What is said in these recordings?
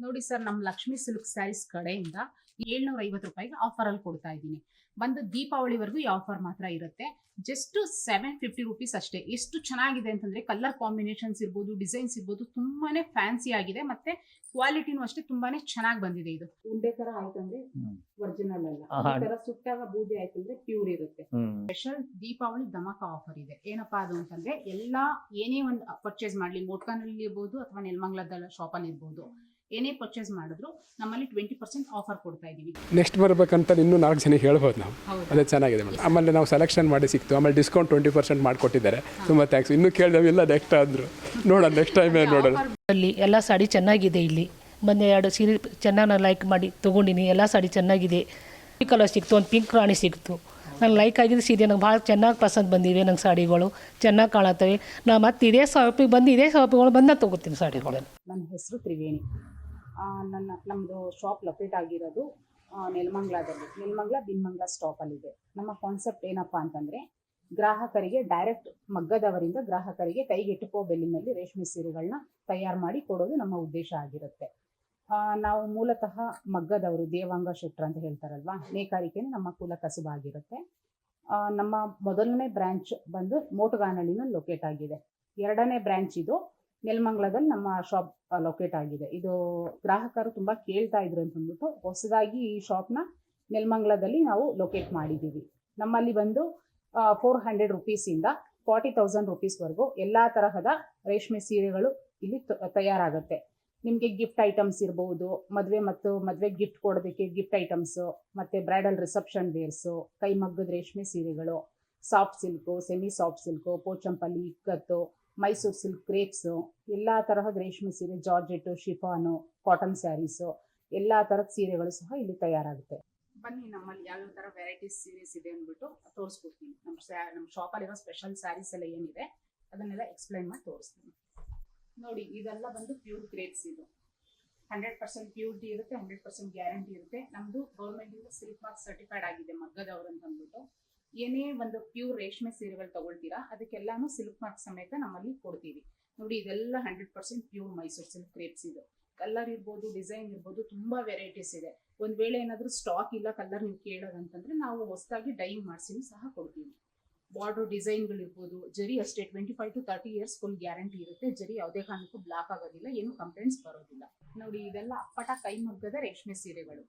ನೋಡಿ ಸರ್ ನಮ್ಮ ಲಕ್ಷ್ಮಿ ಸಿಲ್ಕ್ ಸ್ಯಾರೀಸ್ ಕಡೆಯಿಂದ ಏಳ್ನೂರ ಐವತ್ತು ರೂಪಾಯಿಗೆ ಆಫರ್ ಅಲ್ಲಿ ಕೊಡ್ತಾ ಇದ್ದೀನಿ. ಬಂದು ದೀಪಾವಳಿವರೆಗೂ ಈ ಆಫರ್ ಮಾತ್ರ ಇರುತ್ತೆ. ಜಸ್ಟ್ ಸೆವೆನ್ ಫಿಫ್ಟಿ ರುಪೀಸ್ ಅಷ್ಟೇ. ಎಷ್ಟು ಚೆನ್ನಾಗಿದೆ ಅಂತಂದ್ರೆ ಕಲರ್ ಕಾಂಬಿನೇಷನ್ಸ್ ಇರ್ಬೋದು ಡಿಸೈನ್ಸ್ ಇರ್ಬೋದು ತುಂಬಾನೇ ಫ್ಯಾನ್ಸಿ ಆಗಿದೆ ಮತ್ತೆ ಕ್ವಾಲಿಟಿನೂ ಅಷ್ಟೇ ತುಂಬಾನೇ ಚೆನ್ನಾಗಿ ಬಂದಿದೆ ಇದು. ಉಂಡೆ ತರ ಆಯ್ತಂದ್ರೆ. ಒರಿಜಿನಲ್ ಅಲ್ಲ. ತರ ಸುಟ್ಟಾಗ ಬೂದಿ ಆಯ್ತಂದ್ರೆ ಪ್ಯೂರ್ ಇರುತ್ತೆ. ಸ್ಪೆಷಲ್ ದೀಪಾವಳಿ ಧಮಾಕ ಆಫರ್ ಇದೆ. ಏನಪ್ಪಾ ಅದು ಅಂತಂದ್ರೆ ಎಲ್ಲಾ ಏನೇ ಒಂದು ಪರ್ಚೇಸ್ ಮಾಡ್ಲಿ ಮೋಟ್ಕಾನಲ್ಲಿ ಇರ್ಬೋದು ಅಥವಾ ನೆಲಮಂಗ್ಲದ ಶಾಪ್ ಅಲ್ಲಿ ಇರ್ಬೋದು ಏನೇ ಪರ್ಚೇಸ್ ಮಾಡಿದ್ರು ನಮ್ಮಲ್ಲಿ ಟ್ವೆಂಟಿ ಪರ್ಸೆಂಟ್ ಆಫರ್ ಕೊಡ್ತಾ ಇದ್ದೀವಿ. ನೆಕ್ಸ್ಟ್ ಬರ್ಬೇಕಂತ ಇನ್ನೂ ನಾಲ್ಕು ಜನ ಹೇಳ್ಬೋದು ನಾವು. ಅದೇ ಚೆನ್ನಾಗಿದೆ ಮೇಡಮ್. ಆಮೇಲೆ ನಾವು ಸೆಲೆಕ್ಷನ್ ಮಾಡಿ ಸಿಕ್ತು. ಆಮೇಲೆ ಡಿಸ್ಕೌಂಟ್ ಟ್ವೆಂಟಿ ಪರ್ಸೆಂಟ್ ಮಾಡಿಕೊಟ್ಟಿದ್ದಾರೆ. ತುಂಬ ಥ್ಯಾಂಕ್ಸ್ ಇನ್ನೂ ಕೇಳಿದವಿಲ್ಲ ನೆಕ್ಸ್ಟ್ ಅಂದರು ನೋಡೋಣ ನೆಕ್ಸ್ಟ್ ಟೈಮ್ ಏನು ನೋಡೋಣ. ಅಲ್ಲಿ ಎಲ್ಲ ಸಾಡಿ ಚೆನ್ನಾಗಿದೆ ಇಲ್ಲಿ. ಮೊನ್ನೆ ಎರಡು ಸೀರೆ ಚೆನ್ನಾಗಿ ನಾನು ಲೈಕ್ ಮಾಡಿ ತೊಗೊಂಡಿನಿ. ಎಲ್ಲ ಸಾಡಿ ಚೆನ್ನಾಗಿದೆ. ಕಲರ್ ಸಿಕ್ತು ಒಂದು ಪಿಂಕ್ ರಾಣಿ ಸಿಕ್ತು. ನಂಗೆ ಲೈಕ್ ಆಗಿದ್ದು ಸೀರೆ ನಂಗೆ ಭಾಳ ಚೆನ್ನಾಗಿ ಪಸಂದ್ ಬಂದಿವೆ ನಂಗೆ ಸಾಡಿಗಳು. ಚೆನ್ನಾಗಿ ಕಾಣತ್ತವೆ. ನಾ ಮತ್ತೆ ಇದೇ ಶಾಪಿಗೆ ಬಂದು ಇದೇ ಶಾಪಿಗಳು ಬಂದ ನಾನು ತೊಗೋತೀನಿ ಸಾಡಿಗಳನ್ನು. ನನ್ನ ಹೆಸರು ತ್ರಿವೇಣಿ. ನನ್ನ ನಮ್ಮದು ಶಾಪ್ ಲೊಕೇಟ್ ಆಗಿರೋದು ನೆಲಮಂಗ್ಲದಲ್ಲಿ. ನೆಲಮಂಗ್ಲ ಬಿನ್ಮಂಗ್ಲ ಸ್ಟಾಪಲ್ಲಿದೆ ನಮ್ಮ ಕಾನ್ಸೆಪ್ಟ್ ಏನಪ್ಪ ಅಂತಂದ್ರೆ, ಗ್ರಾಹಕರಿಗೆ ಡೈರೆಕ್ಟ್ ಮಗ್ಗದವರಿಂದ ಗ್ರಾಹಕರಿಗೆ ಕೈಗೆಟುಕೋ ಬೆಲ್ಲಿನಲ್ಲಿ ರೇಷ್ಮೆ ಸೀರೆಗಳನ್ನ ತಯಾರು ಮಾಡಿ ಕೊಡೋದು ನಮ್ಮ ಉದ್ದೇಶ ಆಗಿರುತ್ತೆ. ನಾವು ಮೂಲತಃ ಮಗ್ಗದವರು, ದೇವಾಂಗ ಶೆಟ್ರ ಅಂತ ಹೇಳ್ತಾರಲ್ವಾ, ನೇಕಾರಿಕೆನೇ ನಮ್ಮ ಕುಲ ಕಸುಬಾಗಿರುತ್ತೆ ನಮ್ಮ ಮೊದಲನೇ ಬ್ರ್ಯಾಂಚ್ ಬಂದು ಮೋಟುಗಾನಹಳ್ಳಿನಲ್ಲಿ ಲೊಕೇಟ್ ಆಗಿದೆ. ಎರಡನೇ ಬ್ರ್ಯಾಂಚ್ ಇದು ನೆಲಮಂಗ್ಲದಲ್ಲಿ ನಮ್ಮ ಶಾಪ್ ಲೊಕೇಟ್ ಆಗಿದೆ. ಇದು ಗ್ರಾಹಕರು ತುಂಬ ಕೇಳ್ತಾ ಇದ್ರು ಅಂತ ಅಂದ್ಬಿಟ್ಟು ಹೊಸದಾಗಿ ಈ ಶಾಪ್ನ ನೆಲಮಂಗ್ಲದಲ್ಲಿ ನಾವು ಲೊಕೇಟ್ ಮಾಡಿದ್ದೀವಿ. ನಮ್ಮಲ್ಲಿ ಬಂದು ಫೋರ್ ಹಂಡ್ರೆಡ್ ರುಪೀಸಿಂದ ಫಾರ್ಟಿ ತೌಸಂಡ್ ರುಪೀಸ್ವರೆಗೂ ಎಲ್ಲ ತರಹದ ರೇಷ್ಮೆ ಸೀರೆಗಳು ಇಲ್ಲಿ ತಯಾರಾಗುತ್ತೆ. ನಿಮಗೆ ಗಿಫ್ಟ್ ಐಟಮ್ಸ್ ಇರಬಹುದು ಮದುವೆ ಮತ್ತು ಮದುವೆ ಗಿಫ್ಟ್ ಕೊಡೋದಕ್ಕೆ ಗಿಫ್ಟ್ ಐಟಮ್ಸು ಮತ್ತು ಬ್ರೈಡಲ್ ರಿಸೆಪ್ಷನ್ ವೇರ್ಸು ಕೈಮಗ್ಗದ ರೇಷ್ಮೆ ಸೀರೆಗಳು soft silk semi soft silk Pochampally ikat Mysore silk crepes ಎಲ್ಲ ತರಹದ ರೇಷ್ಮೆ ಸೀರೆ ಜಾರ್ಜೆಟ್ಟು ಶಿಫಾನು ಕಾಟನ್ ಸ್ಯಾರೀಸು ಎಲ್ಲ ತರಹದ ಸೀರೆಗಳು ಸಹ ಇಲ್ಲಿ ತಯಾರಾಗುತ್ತೆ. ಬನ್ನಿ, ನಮ್ಮಲ್ಲಿ ಯಾವ ಥರ ವೆರೈಟೀಸ್ ಸೀರೀಸ್ ಇದೆ ಅಂದ್ಬಿಟ್ಟು ತೋರಿಸ್ಕೊಡ್ತೀನಿ. ನಮ್ಮ ಸ್ಯಾ ನಮ್ಮ ಶಾಪಲ್ಲಿರೋ ಸ್ಪೆಷಲ್ ಸ್ಯಾರೀಸ್ ಎಲ್ಲ ಏನಿದೆ, ಅದನ್ನೆಲ್ಲ ಎಕ್ಸ್ಪ್ಲೈನ್ ಮಾಡಿ ತೋರಿಸ್ತೀನಿ. ನೋಡಿ, ಇದೆಲ್ಲ ಬಂದು ಪ್ಯೂರ್ ಕ್ರೇಪ್ಸ್ ಇದು. ಹಂಡ್ರೆಡ್ ಪರ್ಸೆಂಟ್ ಪ್ಯೂರಿಟಿ ಇರುತ್ತೆ ಹಂಡ್ರೆಡ್ ಪರ್ಸೆಂಟ್ ಗ್ಯಾರಂಟಿ ಇರುತ್ತೆ. ನಮ್ಮದು ಗೌರ್ಮೆಂಟಿಂದ ಸಿಲ್ಕ್ ಮಾರ್ಕ್ ಸರ್ಟಿಫೈಡ್ ಆಗಿದೆ, ಮಗ್ಗದವ್ರು ಅಂತ ಅಂದ್ಬಿಟ್ಟು ಏನೇ ಒಂದು ಪ್ಯೂರ್ ರೇಷ್ಮೆ ಸೀರೆಗಳು ತಗೊಳ್ತೀರಾ, ಅದಕ್ಕೆಲ್ಲಾನು ಸಿಲ್ಕ್ ಮಾರ್ಕ್ ಸಮೇತ ನಮ್ಮಲ್ಲಿ ಕೊಡ್ತೀವಿ. ನೋಡಿ, ಇದೆಲ್ಲ hundred percent pure Mysore silk crepes ಇದು. ಕಲರ್ ಇರ್ಬೋದು ಡಿಸೈನ್ ಇರ್ಬೋದು, ತುಂಬಾ ವೆರೈಟೀಸ್ ಇದೆ. ಒಂದ್ ವೇಳೆ ಏನಾದರೂ ಸ್ಟಾಕ್ ಇಲ್ಲ ಕಲರ್ ನೀವು ಕೇಳೋದಂತಂದ್ರೆ ನಾವು ಹೊಸದಾಗಿ ಡೈ ಮಾಡಿಸಿನೂ ಸಹ ಕೊಡ್ತೀವಿ. ಬಾರ್ಡರ್ ಡಿಸೈನ್ಗಳಿರ್ಬೋದು ಜರಿ ಅಷ್ಟೇ twenty five to thirty years full guarantee ಇರುತ್ತೆ. ಜರಿ ಯಾವುದೇ ಕಾರಣಕ್ಕೂ ಬ್ಲಾಕ್ ಆಗೋದಿಲ್ಲ, ಏನು ಕಂಪ್ಲೇಂಟ್ಸ್ ಬರೋದಿಲ್ಲ. ನೋಡಿ, ಇದೆಲ್ಲ ಅಪ್ಪಟ ಕೈ ಕೈಮಗ್ಗದ ರೇಷ್ಮೆ ಸೀರೆಗಳು.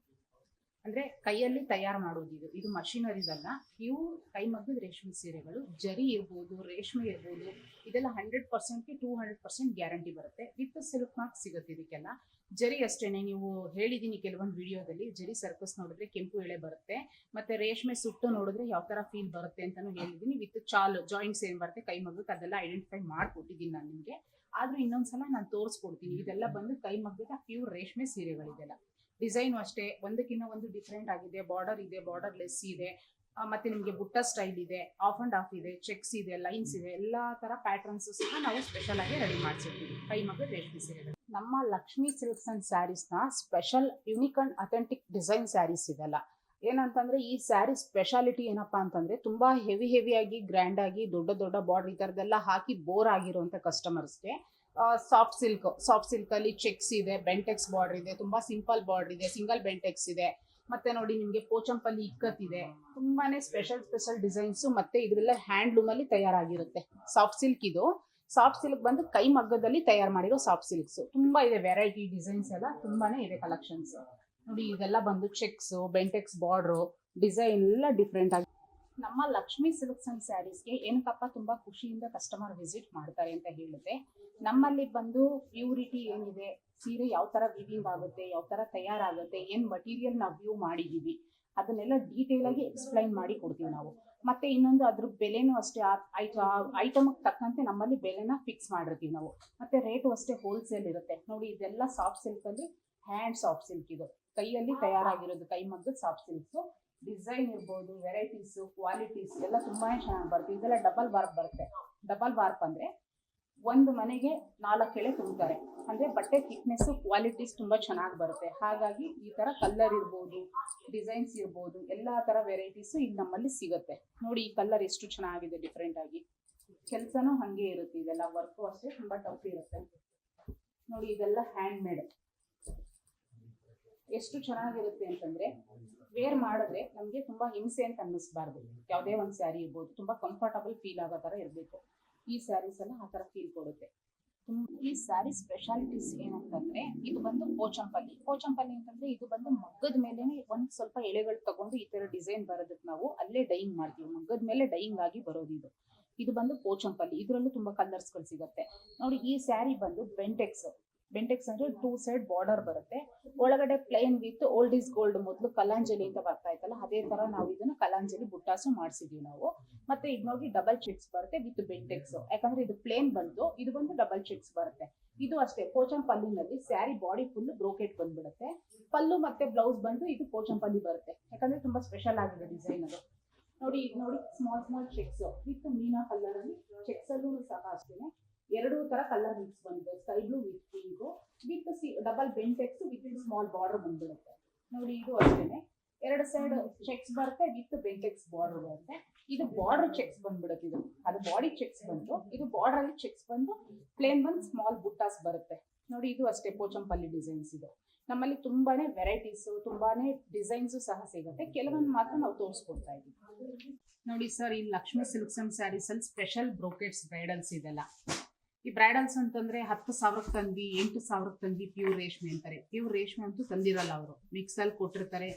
ಅಂದ್ರೆ ಕೈಯಲ್ಲಿ ತಯಾರು ಮಾಡೋದು ಇದು. ಇದು ಮಷಿನರಿದಲ್ಲ ಇವು ಕೈಮಗ್ಗದ ರೇಷ್ಮೆ ಸೀರೆಗಳು. ಜರಿ ಇರ್ಬೋದು, ರೇಷ್ಮೆ ಇರ್ಬೋದು, ಇದೆಲ್ಲ ಹಂಡ್ರೆಡ್ ಪರ್ಸೆಂಟ್ಗೆ ಟೂ ಹಂಡ್ರೆಡ್ ಪರ್ಸೆಂಟ್ ಗ್ಯಾರಂಟಿ ಬರುತ್ತೆ. ವಿತ್ ಸಿಲ್ಕ್ ಮಾರ್ಕ್ ಸಿಗುತ್ತೆ ಇದಕ್ಕೆಲ್ಲ. ಜರಿ ಅಷ್ಟೇನೆ ನೀವು ಹೇಳಿದ್ದೀನಿ ಕೆಲವೊಂದು ವಿಡಿಯೋದಲ್ಲಿ. ಜರಿ ಸರ್ಕಸ್ ನೋಡಿದ್ರೆ ಕೆಂಪು ಎಳೆ ಬರುತ್ತೆ. ಮತ್ತೆ ರೇಷ್ಮೆ ಸುಟ್ಟು ನೋಡಿದ್ರೆ ಯಾವ ತರ ಫೀಲ್ ಬರುತ್ತೆ ಅಂತಾನು ಹೇಳಿದೀನಿ. ವಿತ್ ಚಾಲು ಜಾಯಿಂಟ್ಸ್ ಏನ್ ಬರುತ್ತೆ, ಕೈ ಮಗ್ಗಕ್ಕೆ ಅದೆಲ್ಲ ಐಡೆಂಟಿಫೈ ಮಾಡ್ಕೊಟ್ಟಿದ್ದೀನಿ ನಾನು ನಿಮಗೆ. ಆದ್ರೂ ಇನ್ನೊಂದ್ಸಲ ನಾನು ತೋರಿಸ್ಕೊಡ್ತೀನಿ. ಇದೆಲ್ಲ ಬಂದು ಕೈ ಮಗ್ಗದ ಪ್ಯೂರ್ ರೇಷ್ಮೆ ಸೀರೆಗಳಿದೆಲ್ಲ. ಡಿಸೈನು ಅಷ್ಟೇ ಒಂದಕ್ಕಿಂತ ಒಂದು ಡಿಫ್ರೆಂಟ್ ಆಗಿದೆ ಬಾರ್ಡರ್ ಇದೆ ಬಾರ್ಡರ್ ಲೆಸ್ ಇದೆ ಮತ್ತೆ ನಿಮಗೆ ಬುಟ್ಟ ಸ್ಟೈಲ್ ಇದೆ ಆಫ್ ಅಂಡ್ ಆಫ್ ಇದೆ ಚೆಕ್ಸ್ ಇದೆ ಲೈನ್ಸ್ ಇದೆ, ಎಲ್ಲ ತರ ಪ್ಯಾಟರ್ನ್ಸ್ ಸಹ ನಾವು ಸ್ಪೆಷಲ್ ಆಗಿ ರೆಡಿ ಮಾಡಿಸಿರ್ತೀವಿ, ಕೈ ಮಗ್ಗದ ರೇಷ್ಮೆ ಸೀರೆಗಳು ನಮ್ಮ Lakshmi silks and ಸ್ಯಾರೀಸ್ನ special unique and authentic design sarees ಇದೆಲ್ಲ. ಏನಂತಂದ್ರೆ ಈ ಸ್ಯಾರಿ ಸ್ಪೆಷಾಲಿಟಿ ಏನಪ್ಪಾ ಅಂತಂದ್ರೆ ತುಂಬಾ ಹೆವಿ ಹೆವಿಯಾಗಿ ಗ್ರ್ಯಾಂಡ್ ಆಗಿ ದೊಡ್ಡ ದೊಡ್ಡ ಬಾರ್ಡರ್ ಈ ತರದೆಲ್ಲ ಹಾಕಿ ಬೋರ್ ಆಗಿರುವಂತ ಕಸ್ಟಮರ್ಸ್ಗೆ ಸಾಫ್ಟ್ ಸಿಲ್ಕ್ ಸಾಫ್ಟ್ ಸಿಲ್ಕ್ ಅಲ್ಲಿ ಚೆಕ್ಸ್ ಇದೆ ಬೆಂಟೆಕ್ಸ್ ಬಾರ್ಡರ್ ಇದೆ, ತುಂಬಾ ಸಿಂಪಲ್ ಬಾರ್ಡರ್ ಇದೆ ಸಿಂಗಲ್ ಬೆಂಟೆಕ್ಸ್ ಇದೆ. ಮತ್ತೆ ನೋಡಿ ನಿಮ್ಗೆ ಪೋಚಂಪಲ್ಲಿ ಇದೆ ತುಂಬಾನೇ ಸ್ಪೆಷಲ್ ಸ್ಪೆಷಲ್ ಡಿಸೈನ್ಸ್ ಮತ್ತೆ ಇದೆಲ್ಲ ಹ್ಯಾಂಡ್ಲೂಮ್ ಅಲ್ಲಿ ತಯಾರಾಗಿರುತ್ತೆ. ಸಾಫ್ಟ್ ಸಿಲ್ಕ್ ಇದು. ಸಾಫ್ಟ್ ಸಿಲ್ಕ್ ಬಂದು ಕೈ ಮಗ್ಗದಲ್ಲಿ ತಯಾರು ಮಾಡಿರೋ ಸಾಫ್ಟ್ ಸಿಲ್ಕ್ಸ್ ತುಂಬಾ ಇದೆ ವೆರೈಟಿ ಡಿಸೈನ್ಸ್ ಎಲ್ಲ, ತುಂಬಾನೇ ಇದೆ ಕಲೆಕ್ಷನ್ಸ್ ನೋಡಿ, ಇದೆಲ್ಲ ಬಂದು ಚೆಕ್ಸ್ ಬೆಂಟೆಕ್ಸ್ ಬಾರ್ಡ್ರು ಡಿಸೈನ್ ಎಲ್ಲ ಡಿಫ್ರೆಂಟ್ ಆಗಿ ನಮ್ಮ ಲಕ್ಷ್ಮಿ ಸಿಲ್ಕ್ಸ್ ಅಂಡ್ ಸ್ಯಾರೀಸ್ಗೆ ಏನಕ್ಕಪ್ಪ ತುಂಬಾ ಖುಷಿಯಿಂದ ಕಸ್ಟಮರ್ ವಿಸಿಟ್ ಮಾಡ್ತಾರೆ ಅಂತ ಹೇಳಿದ್ರೆ ನಮ್ಮಲ್ಲಿ ಬಂದು ಪ್ಯೂರಿಟಿ ಏನಿದೆ, ಸೀರೆ ಯಾವ ತರ ವಿವಿಂಗ್ ಆಗುತ್ತೆ, ಯಾವ ತರ ತಯಾರಾಗುತ್ತೆ, ಏನ್ ಮಟೀರಿಯಲ್ ನಾವು ವ್ಯೂ ಮಾಡಿದೀವಿ, ಅದನ್ನೆಲ್ಲ ಡೀಟೇಲ್ ಆಗಿ ಎಕ್ಸ್ಪ್ಲೈನ್ ಮಾಡಿ ಕೊಡ್ತೀವಿ ನಾವು. ಮತ್ತೆ ಇನ್ನೊಂದು ಅದ್ರ ಬೆಲೆನೂ ಅಷ್ಟೇ ಐಟಮ್ ತಕ್ಕಂತೆ ನಮ್ಮಲ್ಲಿ ಬೆಲೆನ ಫಿಕ್ಸ್ ಮಾಡಿರ್ತೀವಿ ನಾವು. ಮತ್ತೆ ರೇಟು ಅಷ್ಟೇ ಹೋಲ್ಸೇಲ್ ಇರುತ್ತೆ. ನೋಡಿ ಇದೆಲ್ಲ ಸಾಫ್ಟ್ ಸಿಲ್ಕ್ ಅಲ್ಲಿ ಹ್ಯಾಂಡ್ ಸಾಫ್ಟ್ ಸಿಲ್ಕ್ ಇದು. ಕೈಯಲ್ಲಿ ತಯಾರಾಗಿರೋದು, ಕೈ ಮಗ್ಗದ ಸಾಫ್ಟ್ ಸಿಲ್ಕ್ಸ್ ಡಿಸೈನ್ ಇರ್ಬೋದು, ವೆರೈಟೀಸ್, ಕ್ವಾಲಿಟೀಸ್ ಎಲ್ಲ ತುಂಬಾ ಚೆನ್ನಾಗಿ ಬರುತ್ತೆ. ಇದೆಲ್ಲ ಡಬಲ್ ವಾರ್ಪ್ ಬರುತ್ತೆ. ಡಬಲ್ ವಾರ್ಪ್ ಅಂದ್ರೆ ಒಂದು ಮನೆಗೆ ನಾಲ್ಕು ಎಳೆ ತುಂಬ್ತಾರೆ. ಅಂದ್ರೆ ಬಟ್ಟೆ ಥಿಕ್ನೆಸ್ ಕ್ವಾಲಿಟೀಸ್ ತುಂಬಾ ಚೆನ್ನಾಗಿ ಬರುತ್ತೆ. ಹಾಗಾಗಿ ಈ ತರ ಕಲ್ಲರ್ ಇರ್ಬೋದು ಡಿಸೈನ್ಸ್ ಇರ್ಬೋದು, ಎಲ್ಲಾ ತರ ವೆರೈಟೀಸ್ ಇಲ್ಲಿ ನಮ್ಮಲ್ಲಿ ಸಿಗುತ್ತೆ. ನೋಡಿ, ಈ ಕಲ್ಲರ್ ಎಷ್ಟು ಚೆನ್ನಾಗಿದೆ ಡಿಫ್ರೆಂಟ್ ಆಗಿ. ಕೆಲಸನೂ ಹಂಗೆ ಇರುತ್ತೆ ಇದೆಲ್ಲ. ವರ್ಕು ಅಷ್ಟೇ ತುಂಬಾ ಟಫ್ ಇರುತ್ತೆ. ನೋಡಿ, ಇದೆಲ್ಲ ಹ್ಯಾಂಡ್ ಮೇಡ್ ಎಷ್ಟು ಚೆನ್ನಾಗಿರುತ್ತೆ ಅಂತಂದ್ರೆ ವೇರ್ ಮಾಡಿದ್ರೆ ನಮಗೆ ತುಂಬಾ ಹಿಂಸೆ ಅಂತ ಅನ್ನಿಸ್ಬಾರ್ದು. ಯಾವುದೇ ಒಂದು ಸ್ಯಾರಿ ಇರ್ಬೋದು, ತುಂಬಾ ಕಂಫರ್ಟಬಲ್ ಫೀಲ್ ಆಗೋ ಥರ ಇರಬೇಕು. ಈ ಸ್ಯಾರೀಸ್ ಎಲ್ಲ ಆ ಥರ ಫೀಲ್ ಕೊಡುತ್ತೆ. ಈ ಸ್ಯಾರಿ ಸ್ಪೆಷಾಲಿಟೀಸ್ ಏನಂತಂದ್ರೆ, ಇದು ಬಂದು ಪೋಚಂಪಲ್ಲಿ. ಪೋಚಂಪಲ್ಲಿ ಅಂತಂದ್ರೆ ಇದು ಬಂದು ಮಗ್ಗದ ಮೇಲೆ ಒಂದ್ ಸ್ವಲ್ಪ ಎಳೆಗಳು ತಗೊಂಡು ಈ ತರ ಡಿಸೈನ್ ಬರೋದಕ್ಕೆ ನಾವು ಅಲ್ಲೇ ಡೈಯಿಂಗ್ ಮಾಡ್ತೀವಿ. ಮಗ್ಗದ ಮೇಲೆ ಡೈಯಿಂಗ್ ಆಗಿ ಬರೋದು ಇದು. ಇದು ಬಂದು ಪೋಚಂಪಲ್ಲಿ. ಇದರಲ್ಲೂ ತುಂಬಾ ಕಲರ್ಸ್ಗಳು ಸಿಗುತ್ತೆ. ನೋಡಿ, ಈ ಸ್ಯಾರಿ ಬಂದು ಬೆಂಟೆಕ್ಸ್ ಬೆಂಟೆಕ್ಸ್ ಅಂದ್ರೆ ಟೂ ಸೈಡ್ ಬಾರ್ಡರ್ ಬರುತ್ತೆ. ಒಳಗಡೆ plain with old is gold ಮೊದಲು ಕಲಾಂಜಲಿ ಅಂತ ಬರ್ತಾ ಇತ್ತಲ್ಲ, ಅದೇ ತರ ನಾವು ಇದನ್ನ ಕಲಾಂಜಲಿ ಬುಟ್ಟಾಸು ಮಾಡಿಸಿದೀವಿ ನಾವು. ಮತ್ತೆ ಇದು ನೋಡಿ ಡಬಲ್ ಚಿಟ್ಸ್ ಬರುತ್ತೆ ವಿತ್ ಬೆಂಟೆಕ್ಸ್ ಯಾಕಂದ್ರೆ ಇದು ಪ್ಲೇನ್ ಬಂತು ಇದು ಬಂದು ಡಬಲ್ ಚಿಟ್ಸ್ ಬರುತ್ತೆ. ಇದು ಅಷ್ಟೇ ಪೋಚಂ ಪಲ್ಲಿನಲ್ಲಿ ಸ್ಯಾರಿ ಬಾಡಿ ಫುಲ್ ಬ್ರೋಕೆಟ್ ಬಂದ್ಬಿಡುತ್ತೆ. ಪಲ್ಲು ಮತ್ತೆ ಬ್ಲೌಸ್ ಬಂದು ಇದು ಪೋಚಂ ಪಲ್ಲಿ ಬರುತ್ತೆ. ಯಾಕಂದ್ರೆ ತುಂಬಾ ಸ್ಪೆಷಲ್ ಆಗಿದೆ ಡಿಸೈನ್ ಅದು. ನೋಡಿ ನೋಡಿ small small checks with meena colour ಅಲ್ಲಿ ಚೆಕ್ಸ್ ಅಲ್ಲೂ ಸಹ ಅಷ್ಟೇನೆ. ಎರಡು ತರ ಕಲರ್ ಮಿಕ್ಸ್ ಬಂದಿದೆ. Sky blue with pink with C double Bentex with small border ಬಂದ್ಬಿಡುತ್ತೆ. ನೋಡಿ ಇದು ಅಷ್ಟೇನೆ. ಎರಡು ಸೈಡ್ ಚೆಕ್ಸ್ ಬರುತ್ತೆ ವಿತ್ ಬೆಂಟೆಕ್ಸ್ ಬಾರ್ಡರ್ ಬರುತ್ತೆ. ಇದು ಬಾರ್ಡರ್ ಚೆಕ್ಸ್ ಬಂದ್ಬಿಡುತ್ತೆ ಇದು. ಅದು ಬಾಡಿ ಚೆಕ್ಸ್ ಬಂದು, ಇದು ಬಾರ್ಡರ್ ಅಲ್ಲಿ ಚೆಕ್ಸ್ ಬಂದು ಪ್ಲೇನ್ ಬಂದು ಸ್ಮಾಲ್ ಬುಟ್ಟಾಸ್ ಬರುತ್ತೆ. ನೋಡಿ ಇದು ಅಷ್ಟೇ ಪೋಚಂಪಲ್ಲಿ ಡಿಸೈನ್ಸ್ ಇದು. ನಮ್ಮಲ್ಲಿ ತುಂಬಾನೇ ವೆರೈಟೀಸ್ ತುಂಬಾನೇ ಡಿಸೈನ್ಸ್ ಸಹ ಸಿಗುತ್ತೆ. ಕೆಲವೊಂದು ಮಾತ್ರ ನಾವು ತೋರಿಸ್ಕೊಡ್ತಾ ಇದೀವಿ ನೋಡಿ ಸರ್ ಈ ಲಕ್ಷ್ಮಿ ಸಿಲ್ಕ್ಸ್ ಅಂಡ್ ಸ್ಯಾರೀಸ್ ಅಲ್ಲಿ ಸ್ಪೆಷಲ್ ಬ್ರೋಕೆಟ್ಸ್ ಬ್ರೈಡಲ್ಸ್ ಇದೆಲ್ಲ. ಈ ಬ್ರೈಡಲ್ಸ್ ಅಂತಂದ್ರೆ ಹತ್ತು ಸಾವಿರಕ್ಕೆ ತಂದ್ವಿ, ಎಂಟು ಸಾವಿರಕ್ಕೆ ತಂದ್ವಿ ಪ್ಯೂರ್ ರೇಷ್ಮೆ ಅಂತಾರೆ. ಪ್ಯೂರ್ ರೇಷ್ಮೆ ಅಂತೂ ತಂದಿರಲ್ಲ ಅವರು. ಮಿಕ್ಸ್ ಅಲ್ಲಿ ಕೊಟ್ಟಿರ್ತಾರೆ.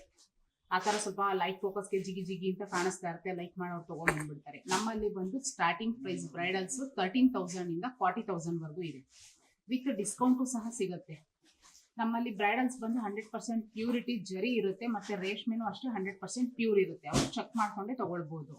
ಆ ಥರ ಸ್ವಲ್ಪ ಲೈಟ್ ಫೋಕಸ್ಗೆ ಜಿಗಿ ಜಿಗಿ ಅಂತ ಕಾಣಿಸ್ತಾ ಇರುತ್ತೆ ಲೈಕ್ ಮಾಡೋರು ತಗೊಂಡು ಬಂದ್ಬಿಡ್ತಾರೆ. ನಮ್ಮಲ್ಲಿ ಬಂದು ಸ್ಟಾರ್ಟಿಂಗ್ ಪ್ರೈಸ್ ಬ್ರೈಡಲ್ಸ್ ತರ್ಟೀನ್ ಇಂದ ಫಾರ್ಟಿ ತೌಸಂಡ್ ವರೆಗೂ ಇದೆ. ವಿತ್ ಡಿಸ್ಕೌಂಟು ಸಹ ಸಿಗುತ್ತೆ. ನಮ್ಮಲ್ಲಿ ಬ್ರೈಡಲ್ಸ್ ಬಂದು ಹಂಡ್ರೆಡ್ ಪರ್ಸೆಂಟ್ ಪ್ಯೂರಿಟಿ ಜರಿ ಇರುತ್ತೆ, ಮತ್ತೆ ರೇಷ್ಮೆನೂ ಅಷ್ಟೇ ಹಂಡ್ರೆಡ್ ಪರ್ಸೆಂಟ್ ಪ್ಯೂರ್ ಇರುತ್ತೆ. ಅವ್ರು ಚೆಕ್ ಮಾಡ್ಕೊಂಡೇ ತಗೊಳ್ಬೋದು.